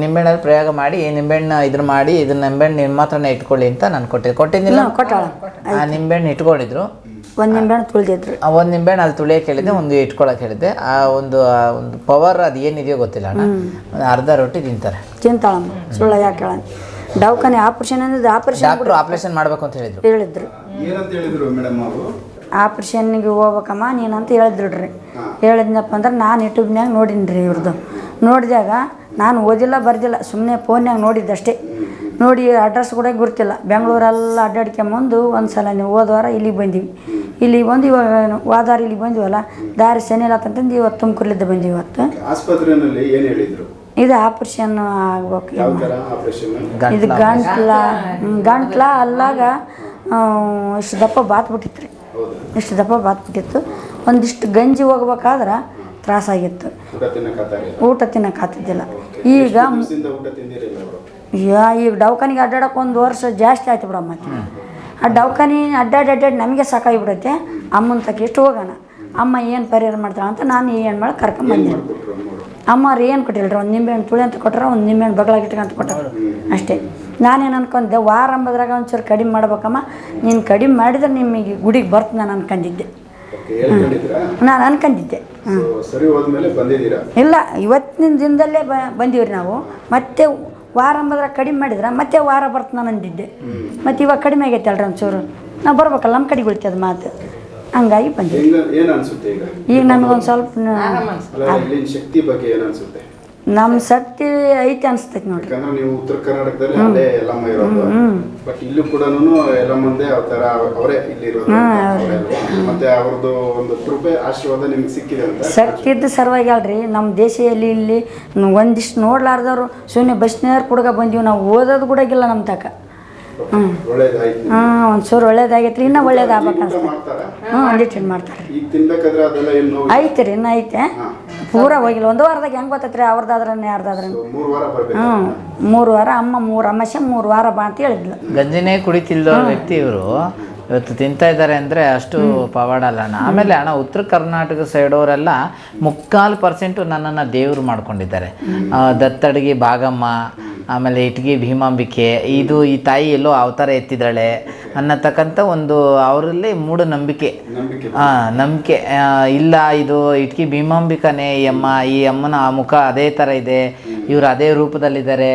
S2: ನಿಂಬೆಹಣ್ಣಲ್ಲಿ ಪ್ರಯೋಗ ಮಾಡಿ ನಿಂಬೆಹಣ್ಣು ಇದ್ರ ಮಾಡಿ ಇದನ್ನ ನಿಂಬೆಹಣ್ಣು ನಿಮ್ಮ ಹತ್ರನೇ ಇಟ್ಕೊಳ್ಳಿ ಅಂತ ನಾನು ಕೊಟ್ಟಿದ್ದೆ ಕೊಟ್ಟಿದ್ದಿಲ್ಲ? ಆ ನಿಂಬೆಹಣ್ಣು ಇಟ್ಕೊಂಡಿದ್ರು.
S6: ಒಂದು ನಿಂಬೆಹಣ್ಣು ತುಳಿದಿದ್ರು.
S2: ಆ ಒಂದು ನಿಂಬೆಹಣ್ಣು ಅಲ್ಲಿ ತುಳಿಯಕ್ಕೆ ಹೇಳಿದ್ದೆ ಒಂದು ಇಟ್ಕೊಳಕ್ಕೆ ಹೇಳಿದ್ದೆ ಆ ಒಂದು ಆ ಒಂದು ಪವರ್ ಅದು ಏನಿದೆಯೋ ಗೊತ್ತಿಲ್ಲ ಅಣ್ಣ. ಒಂದು ಅರ್ಧ ರೊಟ್ಟಿ ತಿಂತಾರೆ.
S6: ತಿಂತಾಳಮ್ಮ ಸುಳ್ಳ ಯಾಕೆ ಹೇಳ ದವಾಖಾನೆ ಆಪರೇಷನ್ ಅಂದ್ರೆ ಆಪರೇಷನ್
S2: ಡಾಕ್ಟ್ರು ಆಪರೇಷನ್ ಮಾಡಬೇಕು ಅಂತ ಹೇಳಿದ್ರು.
S6: ಹೇಳಿದ್ರು.
S1: ಏನಂತ ಹೇಳಿದ್ರು ಮೇಡಮ್ ಅವರು?
S6: ಆಪ್ರೇಷನ್ಗೆ ಹೋಗ್ಬೇಕಮ್ಮ ನೀನು ಅಂತ ಹೇಳಿದ್ರು ರೀ ಹೇಳಿದ್ನಪ್ಪ ಅಂದ್ರೆ ನಾನು ಯೂಟ್ಯೂಬ್ನ್ಯಾಗ ನೋಡೀನಿ ರೀ ಇವ್ರದ್ದು ನೋಡಿದಾಗ ನಾನು ಓದಿಲ್ಲ ಬರ್ದಿಲ್ಲ ಸುಮ್ಮನೆ ಫೋನ್ಯಾಗ ನೋಡಿದ್ದಷ್ಟೇ. ನೋಡಿ ಅಡ್ರೆಸ್ ಕೂಡ ಗುರ್ತಿಲ್ಲ ಬೆಂಗಳೂರೆಲ್ಲ ಅಡ್ಡಾಡ್ಕೊಂಬಂದು ಒಂದು ಸಲ ನೀವು ಹೋದ ವಾರ ಇಲ್ಲಿಗೆ ಬಂದೀವಿ. ಇಲ್ಲಿಗೆ ಬಂದು ಇವಾಗ ಇಲ್ಲಿ ವಾರ ಇಲ್ಲಿಗೆ ಬಂದಿವಲ್ಲ ದಾರಿ ಶನಿ ಅಂತಂದು ಇವತ್ತು ತುಮಕೂರ್ಲಿದ್ದ ಬಂದಿವಿ ಇವತ್ತು.
S1: ಆಸ್ಪತ್ರೆಯಲ್ಲಿ ಏನು ಹೇಳಿದ್ರು?
S6: ಇದು ಆಪರೇಷನ್ ಆಗ್ಬೇಕು.
S1: ಯಾವ ಥರ ಆಪರೇಷನ್?
S6: ಇದು ಗಂಟ್ಲ ಗಂಟ್ಲ ಅಲ್ಲಾಗ ಇಷ್ಟು ದಪ್ಪ ಬಾತ್ ಬಿಟ್ಟಿತ್ತು ರೀ
S1: ಹೌದಾ.
S6: ಇಷ್ಟು ದಪ್ಪ ಬಾತ್ ಬಿಟ್ಟಿತ್ತು ಒಂದಿಷ್ಟು ಗಂಜಿ ಹೋಗ್ಬೇಕಾದ್ರೆ ತ್ರಾಸಾಗಿತ್ತು
S1: ಊಟ
S6: ತಿನ್ನಕ್ಕಾಗ್ತಿದ್ದಿಲ್ಲ ಈಗ ಈಗ ದವಾಖಾನಿಗೆ ಅಡ್ಡಾಡಕ್ಕೆ ಒಂದು ವರ್ಷ ಜಾಸ್ತಿ ಆಯ್ತು ಬಿಡಮ್ಮ. ಆ ದವಾಖಾನಿ ಅಡ್ಡಾಡಿ ಅಡ್ಡಾಡಿ ನಮಗೆ ಸಾಕಾಗಿಬಿಡುತ್ತೆ. ಅಮ್ಮನ ತಕ್ಕ ಎಷ್ಟು ಹೋಗೋಣ. ಅಮ್ಮ ಏನು ಪರಿಹಾರ ಮಾಡ್ತಾಳೆ ಅಂತ ನಾನು ಏನು ಮಾಡಿ ಕರ್ಕೊಂಬಂದೆ ಅಮ್ಮ ಅವ್ರು ಏನು ಕೊಟ್ಟಿಲ್ಲರಿ ಒಂದು ನಿಂಬೆಹಣ್ಣು ತುಳಿ ಅಂತ ಕೊಟ್ಟರೆ ಒಂದು ನಿಂಬೆಹಣ್ಣು ಬಗ್ಲಾಗಿ ಇಟ್ಕೊಂತ ಕೊಟ್ಟರು ಅಷ್ಟೇ. ನಾನೇನು ಅನ್ಕೊಂಡೆ ವಾರ ಅಂಬದ್ರಾಗ ಒಂಚೂರು ಕಡಿಮೆ ಮಾಡ್ಬೇಕಮ್ಮ. ನೀನು ಕಡಿಮೆ ಮಾಡಿದ್ರೆ ನಿಮಗೆ ಗುಡಿಗೆ ಬರ್ತು ನಾನು ಅನ್ಕೊಂಡಿದ್ದೆ. ನಾನು ಅನ್ಕೊಂಡಿದ್ದೆ. ಇಲ್ಲ ಇವತ್ತಿನ ದಿನದಲ್ಲೇ ಬ ಬಂದೀವಿ ರೀ ನಾವು. ಮತ್ತೆ ವಾರ ಅಂಬದ್ರಾಗ ಕಡಿಮೆ ಮಾಡಿದ್ರೆ ಮತ್ತೆ ವಾರ ಬರ್ತಾನೆ ನಾನು ಅಂದಿದ್ದೆ. ಮತ್ತು ಇವಾಗ ಕಡಿಮೆ ಆಗೈತೆ ಅಲ್ರಿ ಒಂಚೂರು ನಾವು ಬರ್ಬೇಕಲ್ಲ ನಮ್ಮ ಕಡೆಗೆ ಉಳಿತದ ಮಾತು. ಹಂಗಾಗಿ ಬಂದಿದ್ದೆ.
S1: ಹೆಂಗ ಏನು ಅನ್ಸುತ್ತೆ ಈಗ?
S6: ನಮ್ಗೆ ಒಂದು ಸ್ವಲ್ಪ
S1: ಶಕ್ತಿ ಬಗ್ಗೆ ಏನು ಅನ್ಸುತ್ತೆ?
S6: ನಮ್ಮ ಶಕ್ತಿ ಐತೆ ಅನಿಸ್ತೈತೆ ನೋಡಿ
S1: ಯಾಕಂದ್ರೆ ನೀವು ಉತ್ತರ ಕರ್ನಾಟಕದಲ್ಲಿ ಅಲ್ಲೇ ಎಲ್ಲಮ್ಮ ಇರೋದು. ಬಟ್ ಇಲ್ಲೂ ಕೂಡ ಎಲ್ಲಮ್ಮಂದೇ ಆ ಥರ ಅವರೇ ಇಲ್ಲಿ ಇರೋದು. ಮತ್ತೆ ಅವ್ರದ್ದು ಒಂದು ಕೃಪೆ ಆಶೀರ್ವಾದ ನಿಮ್ಗೆ ಸಿಕ್ಕಿದೆ ಅಂತ
S6: ಶಕ್ತಿ ಇದ್ದ ಸರ್ವಾಗಿ ಅಲ್ರಿ ನಮ್ಮ ದೇಶದಲ್ಲಿ ಇಲ್ಲಿ ಒಂದಿಷ್ಟು ನೋಡ್ಲಾರ್ದವ್ರು ಸುಮ್ಮನೆ ಬಸ್ನವ್ರು ಕುಡ್ಗ ಬಂದೀವಿ ನಾವು ಓದೋದು ಕೂಡ ಇಲ್ಲ ನಮ್ಮ ತಕ. ಹಾಂ ಒಂದು ಚೂರು ಒಳ್ಳೇದಾಗೈತೆ ರೀ ಇನ್ನೂ ಒಳ್ಳೇದಾಗ್ಬೇಕು
S1: ಊಟ
S6: ಅನ್ಸ್ತದೆ
S1: ಮಾಡ್ತಾರಾ.
S6: ಹ್ಞೂ ಒಂದಿಟ್ಟು ಮಾಡ್ತಾರೆ ಐತೆ ರೀ ಇನ್ನೂ ಐತೆ. ಪೂರ ಹೋಗಿಲ್ಲ. ಒಂದು ವಾರದಾಗ ಹೆಂಗೆ ಗೊತ್ತೈತ್ರಿ ಅವ್ರದ್ದಾದ್ರೆ ಯಾರ್ದಾದ್ರೆ?
S1: ಮೂರು ವಾರ ಬರ್ಬೇಕು
S6: ಹ್ಞೂ ಮೂರು ವಾರ ಅಮ್ಮ ಮೂರು ಅಮಾಸೆ ಮೂರು ವಾರ ಬಾ ಅಂತ ಹೇಳಿದ್ಲು.
S2: ಗಂಜಿನೇ ಕುಡಿತಿಲ್ಲ ವ್ಯಕ್ತಿ ಇವರು. ಇವತ್ತು ತಿಂತಾ ಇದ್ದಾರೆ ಅಂದರೆ ಅಷ್ಟು ಪವಾಡಲ್ಲ. ಅಣ್ಣ ಆಮೇಲೆ ಅಣ್ಣ ಉತ್ತರ ಕರ್ನಾಟಕ ಸೈಡವರೆಲ್ಲ ಮುಕ್ಕಾಲು ಪರ್ಸೆಂಟು ನನ್ನನ್ನು ದೇವರು ಮಾಡ್ಕೊಂಡಿದ್ದಾರೆ. ದತ್ತಡಗಿ ಭಾಗಮ್ಮ ಆಮೇಲೆ ಇಟ್ಗಿ ಭೀಮಾಂಬಿಕೆ ಇದು ಈ ತಾಯಿ ಎಲ್ಲೋ ಅವತಾರ ಎತ್ತಿದ್ದಾಳೆ ಅನ್ನತಕ್ಕಂಥ ಒಂದು ಅವರಲ್ಲಿ ಮೂಢನಂಬಿಕೆ.
S1: ನಂಬಿಕೆ
S2: ಹಾಂ ನಂಬಿಕೆ. ಇಲ್ಲ ಇದು ಇಟ್ಕಿ ಭೀಮಾಂಬಿಕನೇ ಈ ಅಮ್ಮ ಈ ಅಮ್ಮನ ಆ ಮುಖ ಅದೇ ಥರ ಇದೆ. ಇವರು ಅದೇ ರೂಪದಲ್ಲಿದ್ದಾರೆ.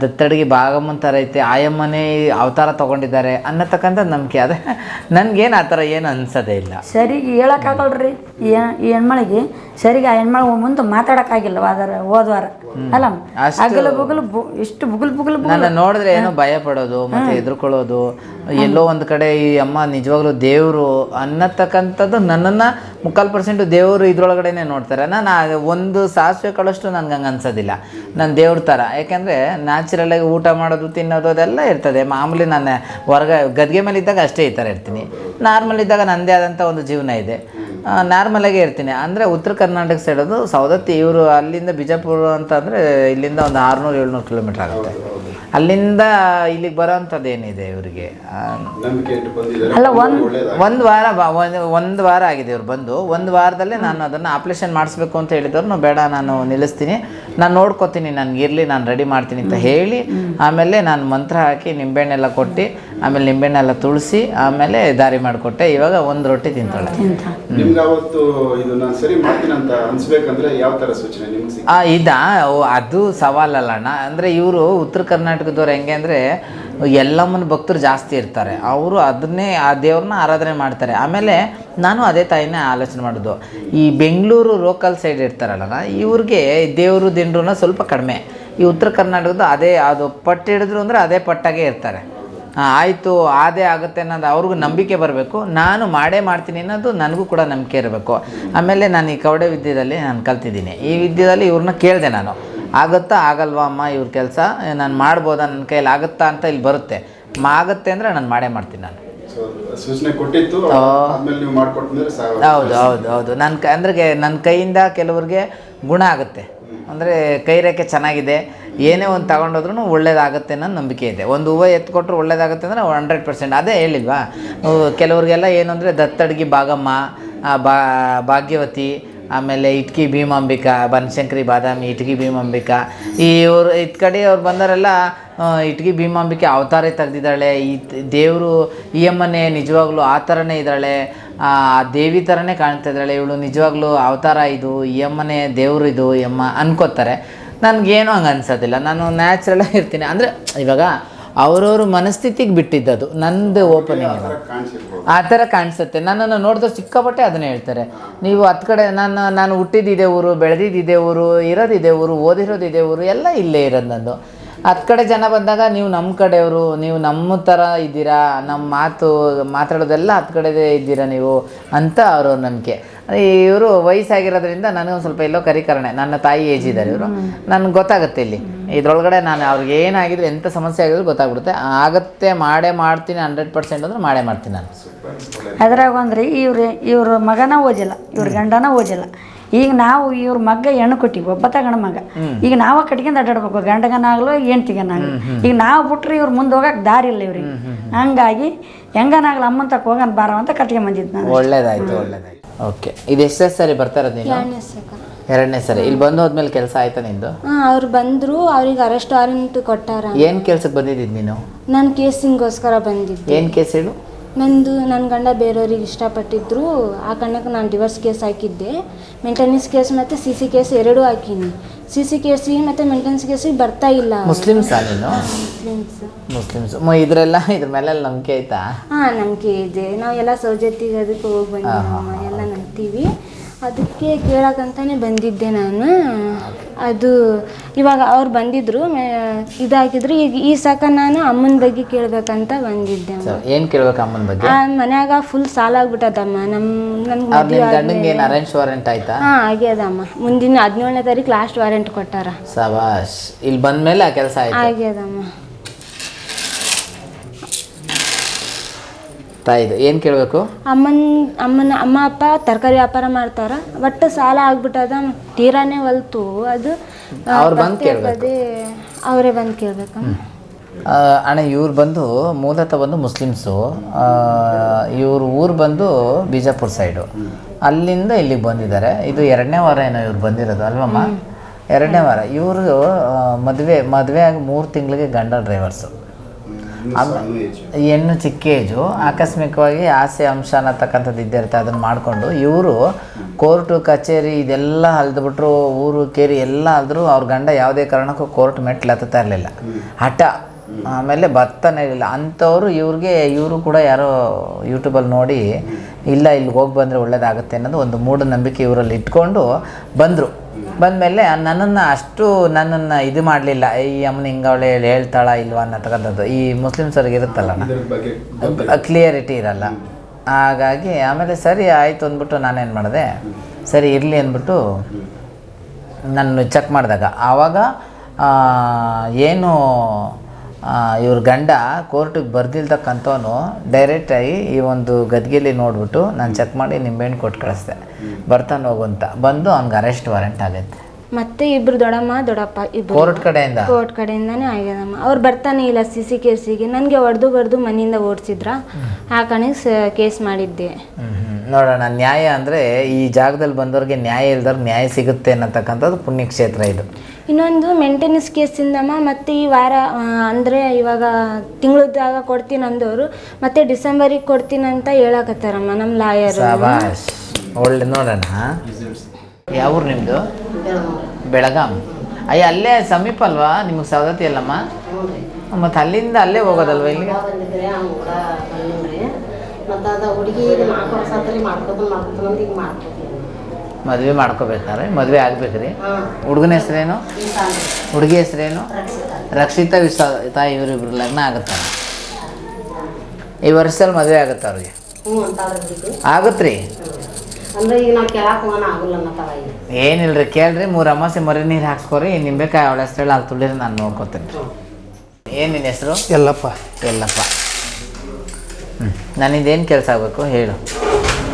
S2: ದತ್ತಡಿಗೆ ಭಾಗಮ್ಮನ ಥರ ಐತೆ. ಆಯಮ್ಮನೇ ಅವತಾರ ತಗೊಂಡಿದ್ದಾರೆ ಅನ್ನತಕ್ಕಂಥ ನಂಬಿಕೆ. ಅದ ನನಗೇನು ಆ ಥರ ಏನು ಅನ್ಸೋದೇ ಇಲ್ಲ.
S6: ಸರಿ ಹೇಳೋಕ್ಕಾಗಲ್ರಿ ಈ ಹೆಣ್- ಈ ಹೆಣ್ಮಳಿಗೆ ಸರಿಗೆ ಆ ಹೆಣ್ಮಳ ಮುಂದೆ ಮಾತಾಡೋಕ್ಕಾಗಿಲ್ಲ ಅದರ ಹೋದ್ವಾರ ಅಲ್ಲ ಅಗಲು ಬುಗುಲು ಬು ಇಷ್ಟು ಬುಗುಲ್ ಬುಗುಲ್ ಬುಗುಲ್.
S2: ನನ್ನ ನೋಡಿದ್ರೆ ಏನೋ ಭಯ ಪಡೋದು ಮತ್ತೆ ಹೆದರ್ಕೊಳ್ಳೋದು ಎಲ್ಲೋ ಒಂದು ಕಡೆ ಈ ಅಮ್ಮ ನಿಜವಾಗ್ಲೂ ದೇವರು ಅನ್ನತಕ್ಕಂಥದ್ದು ನನ್ನನ್ನು ಮುಕ್ಕಾಲು ಪರ್ಸೆಂಟು ದೇವರು ಇದ್ರೊಳಗಡೆನೆ ನೋಡ್ತಾರೆ. ನಾನು ಒಂದು ಸಾಸಿವೆ ಕಳಷ್ಟು ನನ್ಗೆ ಹಂಗೆ ಅನ್ಸೋದಿಲ್ಲ. ನಾನು ದೇವ್ರ ಥರ ಯಾಕೆಂದರೆ ನ್ಯಾಚುರಲಾಗಿ ಊಟ ಮಾಡೋದು, ತಿನ್ನೋದು ಅದೆಲ್ಲ ಇರ್ತದೆ. ಮಾಮೂಲಿ ನಾನು ಹೊರಗೆ ಗದ್ಗೆ ಮೇಲೆ ಇದ್ದಾಗ ಅಷ್ಟೇ ಈ ಥರ ಇರ್ತೀನಿ. ನಾರ್ಮಲ್ ಇದ್ದಾಗ ನನ್ನದೇ ಆದಂಥ ಒಂದು ಜೀವನ ಇದೆ. ನಾರ್ಮಲಾಗೇ ಇರ್ತೀನಿ. ಅಂದರೆ ಉತ್ತರ ಕರ್ನಾಟಕ ಸೈಡ್ ಅದು ಸೌದತ್ತಿ ಇವರು ಅಲ್ಲಿಂದ ಬಿಜಾಪುರ ಅಂತ ಇಲ್ಲಿಂದ ಒಂದು ಆರುನೂರು, ಏಳ್ನೂರು ಕಿಲೋಮೀಟ್ರ್ ಆಗುತ್ತೆ. ಅಲ್ಲಿಂದ ಇಲ್ಲಿಗೆ ಬರೋ ಅಂಥದ್ದು ಏನಿದೆ ಇವರಿಗೆ
S6: ಅಲ್ಲ, ಒಂದು
S2: ಒಂದು ವಾರ ಬ- ಒಂದು ಒಂದು ವಾರ ಆಗಿದೆ ಇವ್ರು ಬಂದು. ಒಂದು ವಾರದಲ್ಲೇ ನಾನು ಅದನ್ನು ಆಪ್ರೇಷನ್ ಮಾಡಿಸ್ಬೇಕು ಅಂತ ಹೇಳಿದವ್ರು ಬೇಡ ನಾನು ನಿಲ್ಲಿಸ್ತೀನಿ. ನಾನು ನೋಡ್ಕೋತೀನಿ ನನಗೆ ಇರಲಿ ನಾನು ರೆಡಿ ಮಾಡ್ತೀನಿ ಅಂತ ಹೇಳಿ ಆಮೇಲೆ ನಾನು ಮಂತ್ರ ಹಾಕಿ ನಿಂಬೆಹಣ್ಣೆಲ್ಲ ಕೊಟ್ಟು ಆಮೇಲೆ ನಿಂಬೆಹಣ್ಣೆಲ್ಲ ತುಳಸಿ ಆಮೇಲೆ ದಾರಿ ಮಾಡಿಕೊಟ್ಟೆ. ಇವಾಗ ಒಂದು ರೊಟ್ಟಿ ತಿಂತಾಳೆ.
S1: ನಿಮ್ಗೆ ಅವತ್ತು ಇದು ಸರಿ ಮಾಡ್ತೀನಿ ಅಂತ ಅನ್ಸ್ಬೇಕಂದ್ರೆ ಯಾವ ತರ ಸೂಚನೆ ನಿಮ್ಗೆ
S2: ಆ, ಇದಾ ಓ, ಅದು ಸವಾಲಲ್ಲ ಅಣ್ಣ. ಅಂದರೆ ಇವರು ಉತ್ತರ ಕರ್ನಾಟಕದವ್ರು ಹೆಂಗೆ ಅಂದರೆ ಎಲ್ಲಮ್ಮನ ಭಕ್ತರು ಜಾಸ್ತಿ ಇರ್ತಾರೆ. ಅವರು ಅದನ್ನೇ ಆ ದೇವ್ರನ್ನ ಆರಾಧನೆ ಮಾಡ್ತಾರೆ. ಆಮೇಲೆ ನಾನು ಅದೇ ತಾಯಿನೇ ಆಲೋಚನೆ ಮಾಡೋದು. ಈ ಬೆಂಗಳೂರು ಲೋಕಲ್ ಸೈಡ್ ಇರ್ತಾರಲ್ಲ ಇವ್ರಿಗೆ ದೇವರು ದಿಂಡ್ರನ್ನ ಸ್ವಲ್ಪ ಕಡಿಮೆ. ಈ ಉತ್ತರ ಕರ್ನಾಟಕದ ಅದೇ ಅದು ಪಟ್ಟು ಹಿಡಿದ್ರು ಅಂದರೆ ಅದೇ ಪಟ್ಟಾಗೆ ಇರ್ತಾರೆ. ಆಯಿತು ಅದೇ ಆಗುತ್ತೆ ಅನ್ನೋದು ಅವ್ರಿಗೂ ನಂಬಿಕೆ ಬರಬೇಕು. ನಾನು ಮಾಡೇ ಮಾಡ್ತೀನಿ ಅನ್ನೋದು ನನಗೂ ಕೂಡ ನಂಬಿಕೆ ಇರಬೇಕು. ಆಮೇಲೆ ನಾನು ಈ ಕವಡೆ ವಿದ್ಯೆಯಲ್ಲಿ ನಾನು ಕಲ್ತಿದ್ದೀನಿ. ಈ ವಿದ್ಯೆಯಲ್ಲಿ ಇವ್ರನ್ನ ಕೇಳಿದೆ ನಾನು. ಆಗುತ್ತಾ? ಆಗಲ್ವಾ ಅಮ್ಮ ಇವ್ರ ಕೆಲಸ? ನಾನು ಮಾಡ್ಬೋದಾ? ನನ್ನ ಕೈಯಲ್ಲಿ ಆಗುತ್ತಾ ಅಂತ ಇಲ್ಲಿ ಬರುತ್ತೆ. ಆಗುತ್ತೆ ಅಂದರೆ ನಾನು ಮಾಡೇ ಮಾಡ್ತೀನಿ ನಾನು. ಹೌದು ಹೌದು ಹೌದು. ನನ್ನ ಕ ಅಂದ್ರೆ ನನ್ನ ಕೈಯಿಂದ ಕೆಲವ್ರಿಗೆ ಗುಣ ಆಗುತ್ತೆ. ಅಂದರೆ ಕೈ ರೇಖೆ ಚೆನ್ನಾಗಿದೆ. ಏನೇ ಒಂದು ತಗೊಂಡೋದ್ರೂ ಒಳ್ಳೇದಾಗುತ್ತೆ ಅನ್ನೋ ನಂಬಿಕೆ ಇದೆ. ಒಂದು ಹೂವು ಎತ್ಕೊಟ್ರೆ ಒಳ್ಳೇದಾಗುತ್ತೆ ಅಂದರೆ ಹಂಡ್ರೆಡ್ ಪರ್ಸೆಂಟ್ ಅದೇ ಹೇಳಿಲ್ವಾ? ಕೆಲವ್ರಿಗೆಲ್ಲ ಏನು ಅಂದರೆ ದತ್ತಡ್ಗಿ ಭಾಗಮ್ಮ ಭಾಗ್ಯವತಿ ಆಮೇಲೆ ಇಟ್ಕಿ ಭೀಮಾಂಬಿಕಾ ಬನಶಂಕರಿ ಬಾದಾಮಿ ಇಟ್ಕಿ ಭೀಮಾಂಬಿಕಾ. ಈ ಇವರು ಇತ್ ಕಡೆ ಅವ್ರು ಬಂದವರೆಲ್ಲ ಆ, ಇಟ್ಕಿ ಭೀಮಾಂಬಿಕೆ ಅವತಾರೇ ತೆಗೆದಿದ್ದಾಳೆ. ಈ ದೇವರು ಈ ಅಮ್ಮನೇ ನಿಜವಾಗ್ಲೂ ಆ ಥರನೇ ಇದ್ದಾಳೆ. ದೇವಿ ಥರನೇ ಕಾಣ್ತಾ ಇದ್ದಾಳೆ ಇವಳು ನಿಜವಾಗ್ಲೂ ಅವತಾರ ಇದು ಈ ಅಮ್ಮನೇ ದೇವರು ಇದು ಈ ಅಮ್ಮ ಅನ್ಕೋತಾರೆ. ನನಗೇನು ಹಂಗೆ ಅನ್ಸೋದಿಲ್ಲ. ನಾನು ನ್ಯಾಚುರಲಾಗಿ ಇರ್ತೀನಿ. ಅಂದರೆ ಇವಾಗ ಅವ್ರವ್ರ ಮನಸ್ಥಿತಿಗೆ ಬಿಟ್ಟಿದ್ದದು. ನಂದು ಓಪನಿಂಗ್
S1: ಆ ಥರ
S2: ಆ ಥರ ಕಾಣಿಸುತ್ತೆ. ನನ್ನನ್ನು ನೋಡಿದ್ರೆ ಸಿಕ್ಕಾಪಟ್ಟೆ ಅದನ್ನೇ ಹೇಳ್ತಾರೆ. ನೀವು ಹತ್ತು ಕಡೆ ನಾನು ನಾನು ಹುಟ್ಟಿದ್ದಿದೆ ಊರು ಬೆಳೆದಿದ್ದಿದೆ ಊರು ಇರೋದಿದೆ ಊರು ಓದಿರೋದಿದೆ ಊರು ಎಲ್ಲ ಇಲ್ಲೇ ಇರೋದು ನಂದು. ಹತ್ತು ಕಡೆ ಜನ ಬಂದಾಗ ನೀವು ನಮ್ಮ ಕಡೆಯವರು ನೀವು ನಮ್ಮ ಥರ ಇದ್ದೀರಾ ನಮ್ಮ ಮಾತು ಮಾತಾಡೋದೆಲ್ಲ ಹತ್ತು ಕಡೆದೇ ಇದ್ದೀರಾ ನೀವು ಅಂತ ಅವರ ನಂಬಿಕೆ. ಇವರು ವಯಸ್ಸಾಗಿರೋದ್ರಿಂದ ನನಗೊಂದು ಸ್ವಲ್ಪ ಎಲ್ಲೋ ಕರಿಕರಣೆ. ನನ್ನ ತಾಯಿ ಏಜ್ ಇದ್ದಾರೆ ಇವರು. ನನಗೆ ಗೊತ್ತಾಗುತ್ತೆ ಇಲ್ಲಿ. ಇದರೊಳಗಡೆ ನಾನು ಅವ್ರಿಗೆ ಏನಾಗಿದ್ರು ಎಂಥ ಸಮಸ್ಯೆ ಆಗಿದ್ರು ಗೊತ್ತಾಗ್ಬಿಡುತ್ತೆ. ಆಗತ್ತೆ ಮಾಡೇ ಮಾಡ್ತೀನಿ ಹಂಡ್ರೆಡ್ ಪರ್ಸೆಂಟ್ ಅಂದ್ರೆ ಮಾಡೇ ಮಾಡ್ತೀನಿ ನಾನು.
S6: ಅದ್ರಾಗ ಒಂದ್ರಿ ಇವ್ರು ಇವ್ರ ಮಗನ ಓದಿಲ್ಲ ಇವ್ರ ಗಂಡನ ಓದಿಲ್ಲ. ಈಗ ನಾವು ಇವ್ರ ಮಗ್ಗ ಹೆಣ್ಣು ಕೊಟ್ಟಿವಿ ಒಬ್ಬ ತಗಣ ಮಗ. ಈಗ ನಾವ ಕಟ್ಕೊಂಡು ಅಡ್ಡಾಡ್ಬೇಕು ಗಂಡಗನಾಗ್ಲೋ ಹೆಂಡ್ತಿಗನಾಗ್ಲೋ. ಈಗ ನಾವು ಬಿಟ್ರೆ ಇವ್ರು ಮುಂದೆ ಹೋಗಕ್ಕೆ ದಾರಿ ಇಲ್ಲ ಇವ್ರಿಗೆ. ಹಂಗಾಗಿ ಹೆಂಗನಾಗ್ಲಿ ಅಮ್ಮನ ತಕ್ಕ ಹೋಗನ್ ಬಾರ ಅಂತ ಕಟ್ಕೊಂಡ್ ಬಂದಿದ್ದು ನಾನು.
S2: ಒಳ್ಳೇದಾಯ್ತು ಒಳ್ಳೇದಾಯ್ತು. ಓಕೆ. ಇದು ಎಷ್ಟೇ ಸರಿ ಬರ್ತಾ ನೀನು? ಎರಡನೇ ಸರಿ. ಇಲ್ಲಿ ಬಂದು ಹೋದ್ಮೇಲೆ ಕೆಲಸ ಆಯ್ತಾ ನಿಂದು?
S7: ಹಾಂ ಅವ್ರು ಬಂದ್ರು ಅವ್ರಿಗೆ ಅರೆಸ್ಟ್ ವಾರೆಂಟ್ ಕೊಟ್ಟಾರ.
S2: ಏನು ಕೆಲ್ಸಕ್ಕೆ ಬಂದಿದ್ದೀನಿ ನೀನು?
S7: ನಾನು ಕೇಸಿಂಗೋಸ್ಕರ ಬಂದಿದ್ದೆ.
S2: ಏನು ಕೇಸ್ ಹೇಳು?
S7: ನಂದು ನನ್ನ ಗಂಡ ಬೇರೆಯವ್ರಿಗೆ ಇಷ್ಟಪಟ್ಟಿದ್ರು ಆ ಕಾರಣಕ್ಕೆ ನಾನು ಡಿವರ್ಸ್ ಕೇಸ್ ಹಾಕಿದ್ದೆ. ಮೇಂಟೆನೆನ್ಸ್ ಕೇಸ್ ಮತ್ತು ಸಿ ಸಿ ಕೇಸ್ ಎರಡೂ ಹಾಕೀನಿ. ಸಿ ಸಿ ಕೇಸಿಗೆ ಮತ್ತು ಮೇಂಟೆನೆನ್ಸ್ ಕೇಸಿಗೆ ಬರ್ತಾ ಇಲ್ಲ.
S2: ಮುಸ್ಲಿಮ್ಸಾ ನೀನು
S7: ಮುಸ್ಲಿಮ್ಸ್
S2: ಮುಸ್ಲಿಮ್ಸ್ ಇದರೆಲ್ಲ ಇದ್ರ ಮೇಲೆಲ್ಲ ನಂಬಿಕೆ ಆಯ್ತಾ
S7: ಹಾಂ ನಂಬಿಕೆ ಇದೆ. ನಾವೆಲ್ಲ ಸೌಜತ್ತಿಗೆ ಅದಕ್ಕೆ ಹೋಗಿ ಬಂದಿದ್ದಮ್ಮ ಎಲ್ಲ ನಂಬ್ತೀವಿ. ಅದಕ್ಕೆ ಕೇಳಕ್ಕಂತಾನೆ ಬಂದಿದ್ದೆ ನಾನು. ಅದು ಇವಾಗ ಅವ್ರು ಬಂದಿದ್ರು ಮೇ- ಇದಾಗಿದ್ರು. ಈಗ ಈ ಸಾಕ ನಾನು ಅಮ್ಮನ ಬಗ್ಗೆ ಕೇಳ್ಬೇಕಂತ ಬಂದಿದ್ದೆ
S2: ಏನ್ ಕೇಳ್ಬೇಕು ಅಮ್ಮನ ಬಗ್ಗೆ?
S7: ಮನ್ಯಾಗ ಫುಲ್ ಸಾಲ ಆಗ್ಬಿಟ್ಟದಮ್ಮ. ನಮ್ಮ ನನ್ಗೆ
S2: ಅವ್ರು ನಿನ್ನ ಗಂಡಂಗೆ ಏನು ಅರೇಂಜ್ ವಾರೆಂಟ್ ಆಯ್ತಾ?
S7: ಹಾಂ ಆಗ್ಯದಮ್ಮ. ಮುಂದಿನ ಹದಿನೇಳನೇ ತಾರೀಕು ಲಾಸ್ಟ್ ವಾರೆಂಟ್ ಕೊಟ್ಟಾರ.
S2: ಸಬಾಷ್. ಇಲ್ಲಿ ಬಂದ್ಮೇಲೆ ಆ ಕೆಲಸ ಆಯ್ತು.
S7: ಆಗ್ಯದಮ್ಮ.
S2: ತಾಯಿದು ಏನು ಕೇಳಬೇಕು?
S7: ಅಮ್ಮನ ಅಮ್ಮನ ಅಮ್ಮ ಅಪ್ಪ ತರಕಾರಿ ವ್ಯಾಪಾರ ಮಾಡ್ತಾರ. ಒಟ್ಟು ಸಾಲ ಆಗ್ಬಿಟ್ಟದ ತೀರಾನೇ ಹೊಲ್ತು. ಅದು
S2: ಅವ್ರು ಬಂದು
S7: ಪದೇ ಅವರೇ ಬಂದು ಕೇಳ್ಬೇಕ.
S2: ಅಣ್ಣ ಇವ್ರು ಬಂದು ಮೂಲತಃ ಬಂದು ಮುಸ್ಲಿಮ್ಸು. ಇವ್ರ ಊರು ಬಂದು ಬಿಜಾಪುರ ಸೈಡು. ಅಲ್ಲಿಂದ ಇಲ್ಲಿಗೆ ಬಂದಿದ್ದಾರೆ. ಇದು ಎರಡನೇ ವಾರ ಏನೋ ಇವ್ರು ಬಂದಿರೋದು ಅಲ್ವಮ್ಮ? ಎರಡನೇ ವಾರ. ಇವರು ಮದುವೆ ಮದುವೆ ಆಗಿ ಮೂರು ತಿಂಗಳಿಗೆ ಗಂಡ ಡ್ರೈವರ್ಸು ಹೆಣ್ಣು ಚಿಕ್ಕ ಏಜು ಆಕಸ್ಮಿಕವಾಗಿ ಆಸೆ ಅಂಶ ಅನ್ನತಕ್ಕಂಥದ್ದು ಇದ್ದೇ ಇರುತ್ತೆ. ಅದನ್ನು ಮಾಡಿಕೊಂಡು ಇವರು ಕೋರ್ಟು ಕಚೇರಿ ಇದೆಲ್ಲ ಅಲ್ದ್ಬಿಟ್ರು ಊರು ಕೇರಿ ಎಲ್ಲ ಆದರೂ ಅವ್ರ ಗಂಡ ಯಾವುದೇ ಕಾರಣಕ್ಕೂ ಕೋರ್ಟ್ ಮೆಟ್ಲು ಹತ್ತುತ್ತಾ ಇರಲಿಲ್ಲ. ಹಠ. ಆಮೇಲೆ ಬರ್ತಾನೆ ಇರಲಿಲ್ಲ. ಅಂಥವ್ರು ಇವ್ರಿಗೆ ಇವರು ಕೂಡ ಯಾರೋ ಯೂಟ್ಯೂಬಲ್ಲಿ ನೋಡಿ ಇಲ್ಲ ಇಲ್ಲಿಗೆ ಹೋಗಿ ಬಂದರೆ ಒಳ್ಳೇದಾಗುತ್ತೆ ಅನ್ನೋದು ಒಂದು ಮೂಢನಂಬಿಕೆ ಇವರಲ್ಲಿ ಇಟ್ಕೊಂಡು ಬಂದರು. ಬಂದಮೇಲೆ ನನ್ನನ್ನು ಅಷ್ಟು ನನ್ನನ್ನು ಇದು ಮಾಡಲಿಲ್ಲ ಈ ಅಮ್ಮನ ಹಿಂಗವಳೆ ಹೇಳ್ತಾಳ ಇಲ್ವಾ? ಅನ್ನತಕ್ಕಂಥದ್ದು. ಈ ಮುಸ್ಲಿಮ್ಸವ್ರಿಗೆ ಇರುತ್ತಲ್ಲ ಕ್ಲಿಯರಿಟಿ ಇರಲ್ಲ. ಹಾಗಾಗಿ ಆಮೇಲೆ ಸರಿ ಆಯಿತು ಅಂದ್ಬಿಟ್ಟು ನಾನೇನು ಮಾಡಿದೆ ಸರಿ ಇರಲಿ ಅಂದ್ಬಿಟ್ಟು ನಾನು ಚೆಕ್ ಮಾಡಿದಾಗ. ಆವಾಗ ಏನು ಇವ್ರ ಗಂಡ ಕೋರ್ಟಿಗೆ ಬರ್ದಿಲ್ತಕ್ಕಂಥವನು ಡೈರೆಕ್ಟಾಗಿ ಈ ಒಂದು ಗದ್ಗೆಲಿ ನೋಡ್ಬಿಟ್ಟು ನಾನು ಚೆಕ್ ಮಾಡಿ ನಿಂಬೆಹಣ್ಣು ಕೊಟ್ಟು ಕಳಿಸ್ದೆ. ಬರ್ತಾನೆ ಹೋಗು ಅಂತ ಬಂದು ಅವ್ನಿಗೆ ಅರೆಸ್ಟ್ ವಾರೆಂಟ್ ಆಗೈತೆ.
S7: ಮತ್ತೆ ಇಬ್ರು ದೊಡಮ್ಮ ದೊಡಪ್ಪ ಇಬ್ರು.
S2: ಕೋರ್ಟ್ ಕಡೆಯಿಂದ?
S7: ಕೋರ್ಟ್ ಕಡೆಯಿಂದಾನೇ ಆಗ್ಯದಮ್ಮ. ಅವ್ರು ಬರ್ತಾನೆ ಇಲ್ಲ ಸಿ ಸಿ ಕೇಸಿಗೆ. ನನಗೆ ಹೊಡೆದು ಬಡ್ದು ಮನೆಯಿಂದ ಓಡಿಸಿದ್ರ. ಆ ಕಣಕ್ಕೆ ಕೇಸ್ ಮಾಡಿದ್ದೆ.
S2: ನೋಡೋಣ ನ್ಯಾಯ ಅಂದರೆ ಈ ಜಾಗದಲ್ಲಿ ಬಂದವ್ರಿಗೆ ನ್ಯಾಯ ಇಲ್ದವ್ರಿಗೆ ನ್ಯಾಯ ಸಿಗುತ್ತೆ ಅನ್ನತಕ್ಕಂಥದ್ದು ಪುಣ್ಯಕ್ಷೇತ್ರ ಇದು.
S7: ಇನ್ನೊಂದು ಮೇಂಟೆನೆನ್ಸ್ ಕೇಸಿಂದಮ್ಮ ಮತ್ತೆ ಈ ವಾರ ಅಂದರೆ ಇವಾಗ ತಿಂಗಳದಾಗ ಕೊಡ್ತೀನಿ ಅಂದವರು ಮತ್ತೆ ಡಿಸೆಂಬರಿಗೆ ಕೊಡ್ತೀನಿ ಅಂತ ಹೇಳಕತ್ತಾರಮ್ಮ ನಮ್ಮ ಲಾಯರ್.
S2: ಸಾಬಾಷ್. ಒಳ್ಳೆ ನೋಡೋಣ. ಯಾವ ಊರು ನಿಮ್ಮದು ಬೆಳಗಾಂ. ಅಯ್ಯ ಅಲ್ಲೇ ಸಮೀಪ ಅಲ್ವಾ? ನಿಮಗೆ ಸವದತ್ತಿ ಅಲ್ಲಮ್ಮ? ಮತ್ತು ಅಲ್ಲಿಂದ ಅಲ್ಲೇ ಹೋಗೋದಲ್ವ ಇಲ್ಲಿ?
S8: ಬಂದಿದ್ರೆ ಮತ್ತು ಅದು ಹುಡುಗಿ ಮಾಡ್ಕೊತ ಮಾಡ್ಕೊತ ಈಗ ಮಾಡ್ಕೊತೀನಿ
S2: ಮದುವೆ ಮಾಡ್ಕೋಬೇಕಾದ್ರೆ ಮದುವೆ ಆಗ್ಬೇಕ್ರಿ. ಹುಡುಗನ ಹೆಸರೇನು? ಹುಡುಗಿ ಹೆಸರೇನು? ರಕ್ಷಿತಾ. ವಿಶ್ವಾಸ ಇವರಿಬ್ರು ಲಗ್ನ ಆಗುತ್ತಾರೆ ಈ ವರ್ಷದಲ್ಲಿ ಮದುವೆ ಆಗುತ್ತೆ ಅವ್ರಿಗೆ?
S8: ಈಗ
S2: ಏನಿಲ್ರಿ ಕೇಳ್ರಿ ಮೂರು ಅಮಾಸೆ ಮರಿ ನೀರು ಹಾಕ್ಸ್ಕೊರಿ ನಿಂಬೆಕಾಯಿ ಅವಳ ಹೆಸರು ಅಲ್ಲಿ ತುಳಿರಿ ನಾನು ನೋಡ್ಕೊತೀನಿ. ಏನು ನಿನ್ನ ಹೆಸರು?
S9: ಎಲ್ಲಪ್ಪ
S2: ಎಲ್ಲಪ್ಪ ಹ್ಞೂ ನನ್ನಿಂದೇನು ಕೆಲಸ ಆಗಬೇಕು? ಹೇಳು.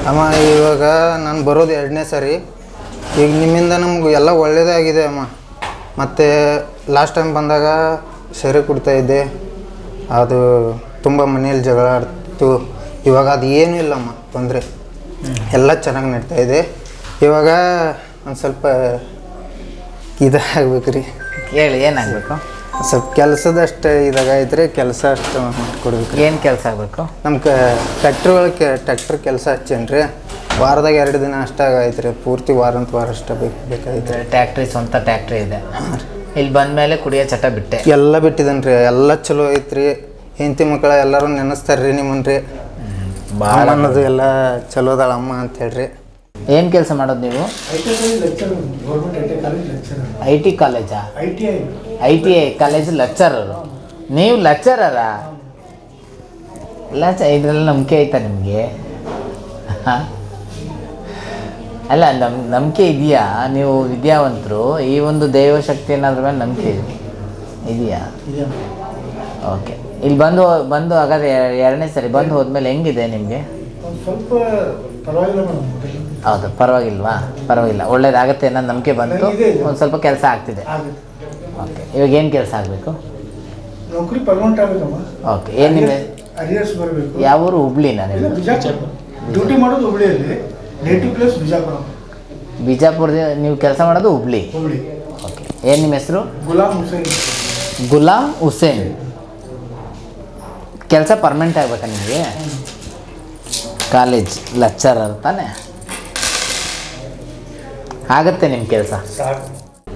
S9: ಅಮ್ಮ, ಇವಾಗ ನಾನು ಬರೋದು ಎರಡನೇ ಸಾರಿ. ಈಗ ನಿಮ್ಮಿಂದ ನಮ್ಗೆ ಎಲ್ಲ ಒಳ್ಳೆಯದೇ ಆಗಿದೆ ಅಮ್ಮ. ಮತ್ತು ಲಾಸ್ಟ್ ಟೈಮ್ ಬಂದಾಗ ಸೆರೆ ಕುಡ್ತಾ ಇದ್ದೆ. ಅದು ತುಂಬ ಮನೆಯಲ್ಲಿ ಜಗಳ ಆಡ್ತು ಇವಾಗ ಅದು ಏನೂ ಇಲ್ಲಮ್ಮ ತೊಂದರೆ. ಎಲ್ಲ ಚೆನ್ನಾಗಿ ನಡೀತಾ ಇದೆ. ಇವಾಗ ಒಂದು ಸ್ವಲ್ಪ ಇದಾಗಬೇಕು ರೀ
S2: ಹೇಳಿ ಏನಾಗಬೇಕು?
S9: ಸ್ವಲ್ಪ ಕೆಲಸದಷ್ಟು ಇದಾಗೈತ್ರಿ ಕೆಲಸ ಅಷ್ಟು ಕೊಡ್ಬೇಕು ರೀ
S2: ಏನು ಕೆಲಸ ಆಗಬೇಕು?
S9: ನಮ್ಮ ಕ ಟ್ಯಾಕ್ಟ್ರ್ ಒಳಗೆ ಟ್ಯಾಕ್ಟ್ರ್ ಕೆಲಸ ಹಚ್ಚೇನಿ ರೀ ವಾರದಾಗ ಎರಡು ದಿನ ಅಷ್ಟೇ ಆಗೈತ್ರಿ ರೀ ಪೂರ್ತಿ ವಾರಂತ ವಾರ ಅಷ್ಟೇ ಬೇಕು ಬೇಕಾಗೈತೆ ರೀ
S2: ಟ್ಯಾಕ್ಟ್ರಿ ಸ್ವಂತ ಟ್ಯಾಕ್ಟ್ರಿ ಇದೆ. ಇಲ್ಲಿ ಬಂದ ಮೇಲೆ ಕುಡಿಯೋ ಚಟ ಬಿಟ್ಟೆ.
S9: ಎಲ್ಲ ಬಿಟ್ಟಿದ್ದೇನೆ ರೀ ಎಲ್ಲ ಚಲೋ ಐತ್ರಿ. ಹೆಂಡತಿ ಮಕ್ಕಳ ಎಲ್ಲರೂ ನೆನೆಸ್ತಾರೆ ರೀ ನಿಮ್ಮನ್ನ ರೀ
S2: ಭಾಳ
S9: ಅನ್ನೋದು ಎಲ್ಲ ಚಲೋ ಅದಾಳ ಅಮ್ಮ ಅಂತ ಹೇಳ್ರಿ
S2: ಏನು ಕೆಲಸ ಮಾಡೋದು ನೀವು? I T ಕಾಲೇಜಾ
S10: I T I
S2: college lecturer ನೀವು ಲೆಕ್ಚರರಾ ಲಚ ಇದರಲ್ಲಿ ನಂಬಿಕೆ ಐತಾ ನಿಮಗೆ? ಅಲ್ಲ ನಮ್ ನಂಬಿಕೆ ಇದೆಯಾ? ನೀವು ವಿದ್ಯಾವಂತರು ಈ ಒಂದು ದೈವಶಕ್ತಿ ಏನಾದ್ರ ಮೇಲೆ ನಂಬಿಕೆ ಇದೆಯಾ? ಓಕೆ ಇಲ್ಲಿ ಬಂದು ಬಂದು ಹಾಗಾದ್ರೆ ಎರಡನೇ ಸರಿ ಬಂದು ಹೋದ್ಮೇಲೆ ಹೆಂಗಿದೆ ನಿಮಗೆ?
S10: ಸ್ವಲ್ಪ ಪರವಾಗಿಲ್ಲ
S2: ಹೌದು ಪರವಾಗಿಲ್ವಾ? ಪರವಾಗಿಲ್ಲ. ಒಳ್ಳೇದಾಗತ್ತೆ ಅನ್ನೋ ನಂಬಿಕೆ ಬಂತು. ಒಂದು ಸ್ವಲ್ಪ ಕೆಲಸ ಆಗ್ತಿದೆ. ಇವಾಗ ಏನು ಕೆಲಸ ಆಗಬೇಕು?
S10: ನೌಕರಿ ಪರ್ಮನೆಂಟ್ ಆಗಬೇಕಮ್ಮ.
S2: ಓಕೆ ಏನು ನಿಮ್ಮ
S10: ಅರಿಯರ್ಸ್ ಬರಬೇಕು.
S2: ಯಾವ ಊರು ಹುಬ್ಳಿ
S10: ನಾನು
S2: ನೀವು
S10: ಬಿಜಾಪುರ. ಡ್ಯೂಟಿ ಮಾಡೋದು ಹುಬ್ಳಿಯಲ್ಲಿ ನೇಟಿವ್ ಪ್ಲೇಸ್ ಬಿಜಾಪುರ.
S2: ಬಿಜಾಪುರದ ನೀವು ಕೆಲಸ ಮಾಡೋದು ಹುಬ್ಳಿ?
S10: ಹುಬ್ಳಿ.
S2: ಓಕೆ ಏನು ನಿಮ್ಮ ಹೆಸರು?
S10: ಗುಲಾಮ್ ಹುಸೇನ್.
S2: ಗುಲಾಮ್ ಹುಸೇನ್. ಕೆಲಸ ಪರ್ಮನೆಂಟ್ ಆಗ್ಬೇಕಾ ನಿಮಗೆ? ಕಾಲೇಜ್ ಲೆಕ್ಚರರ್ ತಾನೆ? ಆಗತ್ತೆ ನಿಮ್ಮ ಕೆಲಸ?
S10: ಸಾಕು.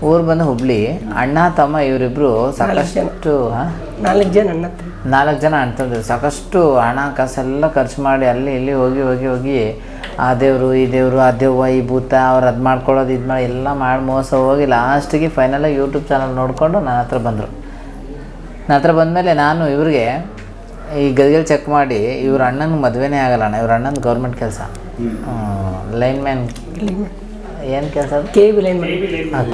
S2: ಊರು ಬಂದು ಹುಬ್ಳಿ ಅಣ್ಣ ತಮ್ಮ ಇವರಿಬ್ರು ಸಾಕಷ್ಟು
S8: ನಾಲ್ಕು ಜನ. ಅಣ್ಣ
S2: ನಾಲ್ಕು ಜನ ಅಣ್ತಂದ್ರು ಸಾಕಷ್ಟು ಹಣ ಕಾಸೆಲ್ಲ ಖರ್ಚು ಮಾಡಿ ಅಲ್ಲಿ ಇಲ್ಲಿ ಹೋಗಿ ಹೋಗಿ ಹೋಗಿ ಆ ದೇವರು ಈ ದೇವರು ಆ ದೇವ್ವ ಈ ಭೂತ ಅವ್ರು ಅದು ಮಾಡ್ಕೊಳ್ಳೋದು ಇದು ಮಾಡಿ ಎಲ್ಲ ಮಾಡಿ ಮೋಸ ಹೋಗಿ ಲಾಸ್ಟಿಗೆ ಫೈನಲಾಗಿ ಯೂಟ್ಯೂಬ್ ಚಾನಲ್ ನೋಡಿಕೊಂಡು ನನ್ನ ಹತ್ರ ಬಂದರು. ನನ್ನ ಹತ್ರ ಬಂದಮೇಲೆ ನಾನು ಇವ್ರಿಗೆ ಈ ಗದಿಗೆಲ್ಲಿ ಚೆಕ್ ಮಾಡಿ ಇವ್ರ ಅಣ್ಣನಿಗೆ ಮದುವೆನೇ ಆಗಲ್ಲ ಅಣ್ಣ. ಇವ್ರ ಅಣ್ಣನ ಗೌರ್ಮೆಂಟ್ ಕೆಲಸ. ಲೈನ್ ಮ್ಯಾನ್ ಏನು ಕೆಲಸ ಅದು?
S8: K V line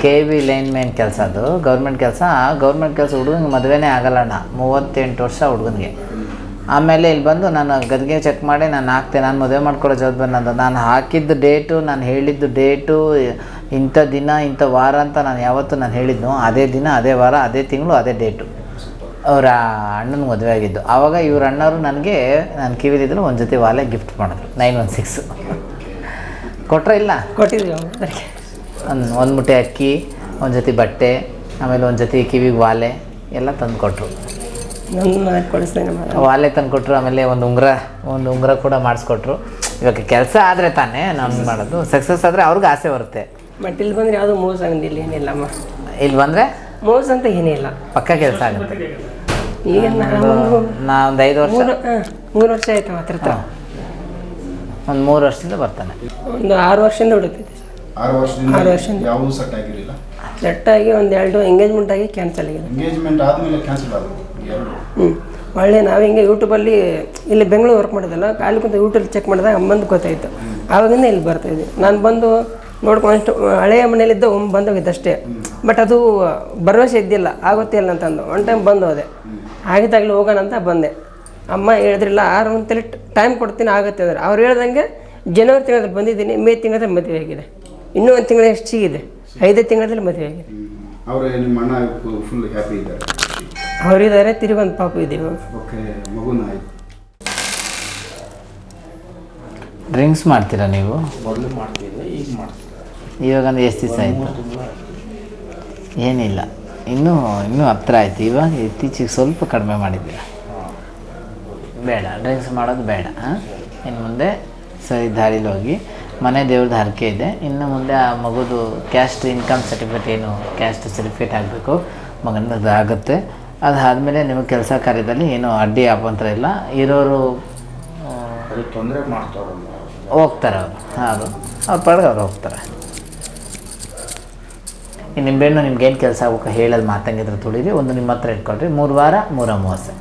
S2: K V line main ಕೆಲಸ ಅದು. ಗೌರ್ಮೆಂಟ್ ಕೆಲಸ. ಗೌರ್ಮೆಂಟ್ ಕೆಲಸ ಹುಡುಗನಿಗೆ ಮದುವೆನೇ ಆಗಲ್ಲಣ್ಣ ಮೂವತ್ತೆಂಟು ವರ್ಷ ಹುಡುಗನಿಗೆ. ಆಮೇಲೆ ಇಲ್ಲಿ ಬಂದು ನಾನು ಗದ್ಗೆ ಚೆಕ್ ಮಾಡಿ ನಾನು ಹಾಕ್ತೆ ನಾನು ಮದುವೆ ಮಾಡ್ಕೊಳ್ಳೋ ಜವಾಬ್ದಾರಿ ನಂದು. ನಾನು ಹಾಕಿದ್ದು ಡೇಟು ನಾನು ಹೇಳಿದ್ದು ಡೇಟು ಇಂಥ ದಿನ ಇಂಥ ವಾರ ಅಂತ ನಾನು ಯಾವತ್ತು ನಾನು ಹೇಳಿದ್ನು. ಅದೇ ದಿನ ಅದೇ ವಾರ ಅದೇ ತಿಂಗಳು ಅದೇ ಡೇಟು ಅವರ ಅಣ್ಣನ ಮದುವೆ ಆಗಿದ್ದು. ಆವಾಗ ಇವ್ರ ಅಣ್ಣವರು ನನಗೆ ನಾನು ಕಿವಿದಿದ್ರು ಒಂದು ಜೊತೆ ವಾಲೆ ಗಿಫ್ಟ್ ಮಾಡಿದ್ರು. Nine one six. ಕೊಟ್ರೆ ಇಲ್ಲ?
S8: ಕೊಟ್ಟಿದ್ವಿ
S2: ಒಂದು ಒಂದು ಮುಟ್ಟೆ ಅಕ್ಕಿ ಒಂದು ಜೊತೆ ಬಟ್ಟೆ ಆಮೇಲೆ ಒಂದು ಜೊತೆ ಕಿವಿಗೆ ವಾಲೆ ಎಲ್ಲ ತಂದು ಕೊಟ್ಟರು ವಾಲೆ ತಂದು ಕೊಟ್ಟರು ಆಮೇಲೆ ಒಂದು ಉಂಗುರ ಒಂದು ಉಂಗುರ ಕೂಡ ಮಾಡಿಸ್ಕೊಟ್ರು. ಇವಾಗ ಕೆಲಸ ಆದರೆ ತಾನೇ ನಾನು ಮಾಡೋದು. ಸಕ್ಸಸ್ ಆದರೆ ಅವ್ರಿಗೆ ಆಸೆ ಬರುತ್ತೆ.
S8: ಬಟ್ ಇಲ್ಲಿ ಬಂದರೆ ಯಾವುದು ಮೋಸ ಅಂದಿಲ್ಲ ಏನಿಲ್ಲಮ್ಮ
S2: ಇಲ್ಲಿ ಬಂದರೆ?
S8: ಮೋಸ ಅಂತ ಏನಿಲ್ಲ
S2: ಪಕ್ಕ ಕೆಲಸ ಆಗುತ್ತೆ.
S8: ಈಗ
S2: ನಾ ಒಂದು ಐದು ವರ್ಷ
S8: ಮೂರು ವರ್ಷ ಆಯ್ತು ಹತ್ರ.
S2: ಒಂದು ಮೂರು ವರ್ಷದಿಂದ ಬರ್ತಾನೆ.
S8: ಒಂದು ಆರು ವರ್ಷದಿಂದ ಹುಡುಕ್ತಿದ್ದೆ
S1: ಆರು ವರ್ಷದಿಂದ
S8: ಆರು ವರ್ಷದಿಂದ.
S1: ಯಾವುದೂ ಸೆಟ್ ಆಗಿರಲಿಲ್ಲ?
S8: ಸೆಟ್ ಆಗಿ ಒಂದು ಎರಡು ಎಂಗೇಜ್ಮೆಂಟ್ ಆಗಿ ಕ್ಯಾನ್ಸಲ್ ಆಗಿದೆ.
S1: ಎಂಗೇಜ್ಮೆಂಟ್ ಆದಮೇಲೆ ಕ್ಯಾನ್ಸಲ್ ಆದವು ಎರಡು?
S8: ಹ್ಞೂ ಒಳ್ಳೆ ನಾವು ಹಿಂಗೆ ಯೂಟ್ಯೂಬಲ್ಲಿ ಇಲ್ಲಿ ಬೆಂಗಳೂರು ವರ್ಕ್ ಮಾಡಿದಲ್ಲ ಅಲ್ಲಿ ಕುಂತ ಯೂಟ್ಯೂಬ್ ಚೆಕ್ ಮಾಡಿದಾಗ ಅಮ್ಮಂದು ಗೊತ್ತಾಯಿತು. ಆವಾಗಿಂದ ಇಲ್ಲಿ ಬರ್ತಾ ಇದ್ದೆ. ನಾನು ಬಂದು ನೋಡ್ಕೊಂಡು ಅಷ್ಟು ಹಳೆಯ ಮನೇಲಿದ್ದ ಒಮ್ಮೆ ಬಂದೋಗಿದ್ದೆ ಅಷ್ಟೇ. ಬಟ್ ಅದು ಭರವಸೆ ಇದ್ದಿಲ್ಲ ಆಗುತ್ತೆ ಇಲ್ಲ ಅಂತಂದು. ಒನ್ ಟೈಮ್ ಬಂದು ಹೋದೆ ಆಗಿದ್ದಾಗಲೇ ಹೋಗೋಣ ಅಂತ ಬಂದೆ. ಅಮ್ಮ ಹೇಳಿದ್ರಲ್ಲ ಆರು ಅಂತೇಳಿ ಟೈಮ್ ಕೊಡ್ತೀನಿ ಆಗುತ್ತೆ ಅಂದ್ರೆ. ಅವ್ರು ಹೇಳ್ದಂಗೆ ಜನವರಿ ತಿಂಗಳಲ್ಲಿ ಬಂದಿದ್ದೀನಿ ಮೇ ತಿಂಗಳಲ್ಲಿ ಮದುವೆ ಆಗಿದೆ. ಇನ್ನೂ ಒಂದು ತಿಂಗಳ ಎಷ್ಟು ಇದೆ ಐದೇ ತಿಂಗಳಲ್ಲಿ ಮದುವೆ ಆಗಿದೆ.
S1: ಅವರೇ ನಿಮ್ಮ ಅಣ್ಣ ಫುಲ್ ಹ್ಯಾಪಿ ಇದ್ದಾರೆ.
S8: ಅವರಿದ್ದಾರೆ ತಿರುಗಿ ಒಂದು ಪಾಪು ಇದೆ
S1: ಓಕೆ ಮಗುನ ಆಯ್ತು.
S2: ಡ್ರಿಂಕ್ಸ್ ಮಾಡ್ತೀರಾ ನೀವು?
S10: ಮೊದಲು ಮಾಡ್ತಿದ್ದೆ ಈಗ ಮಾಡ್ತಿದ್ದೆ.
S2: ಇವಾಗ ಎಷ್ಟು ದಿವಸ ಆಯಿತು. ಏನಿಲ್ಲ. ಇನ್ನೂ ಇನ್ನೂ ಹತ್ರ ಆಯಿತು. ಇವಾಗ ಇತ್ತೀಚೆಗೆ ಸ್ವಲ್ಪ ಕಡಿಮೆ ಮಾಡಿದ್ದೀರ? ಬೇಡ ಡ್ರಿಂಕ್ಸ್ ಮಾಡೋದು ಬೇಡ ಹಾಂ? ಇನ್ನು ಮುಂದೆ ಸರಿ ದಾರಿಲಿ ಹೋಗಿ. ಮನೆ ದೇವ್ರದ್ದು ಹರಕೆ ಇದೆ. ಇನ್ನು ಮುಂದೆ ಆ ಮಗುದು ಕ್ಯಾಸ್ಟ್ ಇನ್ಕಮ್ ಸರ್ಟಿಫಿಕೇಟ್ ಏನು ಕ್ಯಾಸ್ಟ್ ಸರ್ಟಿಫಿಕೇಟ್ ಆಗಬೇಕು ಮಗನದು ಆಗುತ್ತೆ. ಅದಾದಮೇಲೆ ನಿಮಗೆ ಕೆಲಸ ಕಾರ್ಯದಲ್ಲಿ ಏನು ಅಡ್ಡಿ ಅಪಾಂತರ ಇಲ್ಲ. ಇರೋರು
S10: ತೊಂದರೆ
S2: ಹೋಗ್ತಾರೆ ಅವರು. ಹೌದು. ಅವ್ರು ಪಾಡಿಗೆ ಅವ್ರು ಹೋಗ್ತಾರೆ. ನಿಮ್ಗೆ ಏನು ಕೆಲಸ ಆಗ್ಬೇಕು ಹೇಳೋದು ಮಾತಂಗಿದ್ರೆ ತುಳಿರಿ. ಒಂದು ನಿಮ್ಮ ಹತ್ರ ಇಟ್ಕೊಳ್ರಿ. ಮೂರು ವಾರ ಮೂರ ಅಮಾವಾಸ್ಯೆ.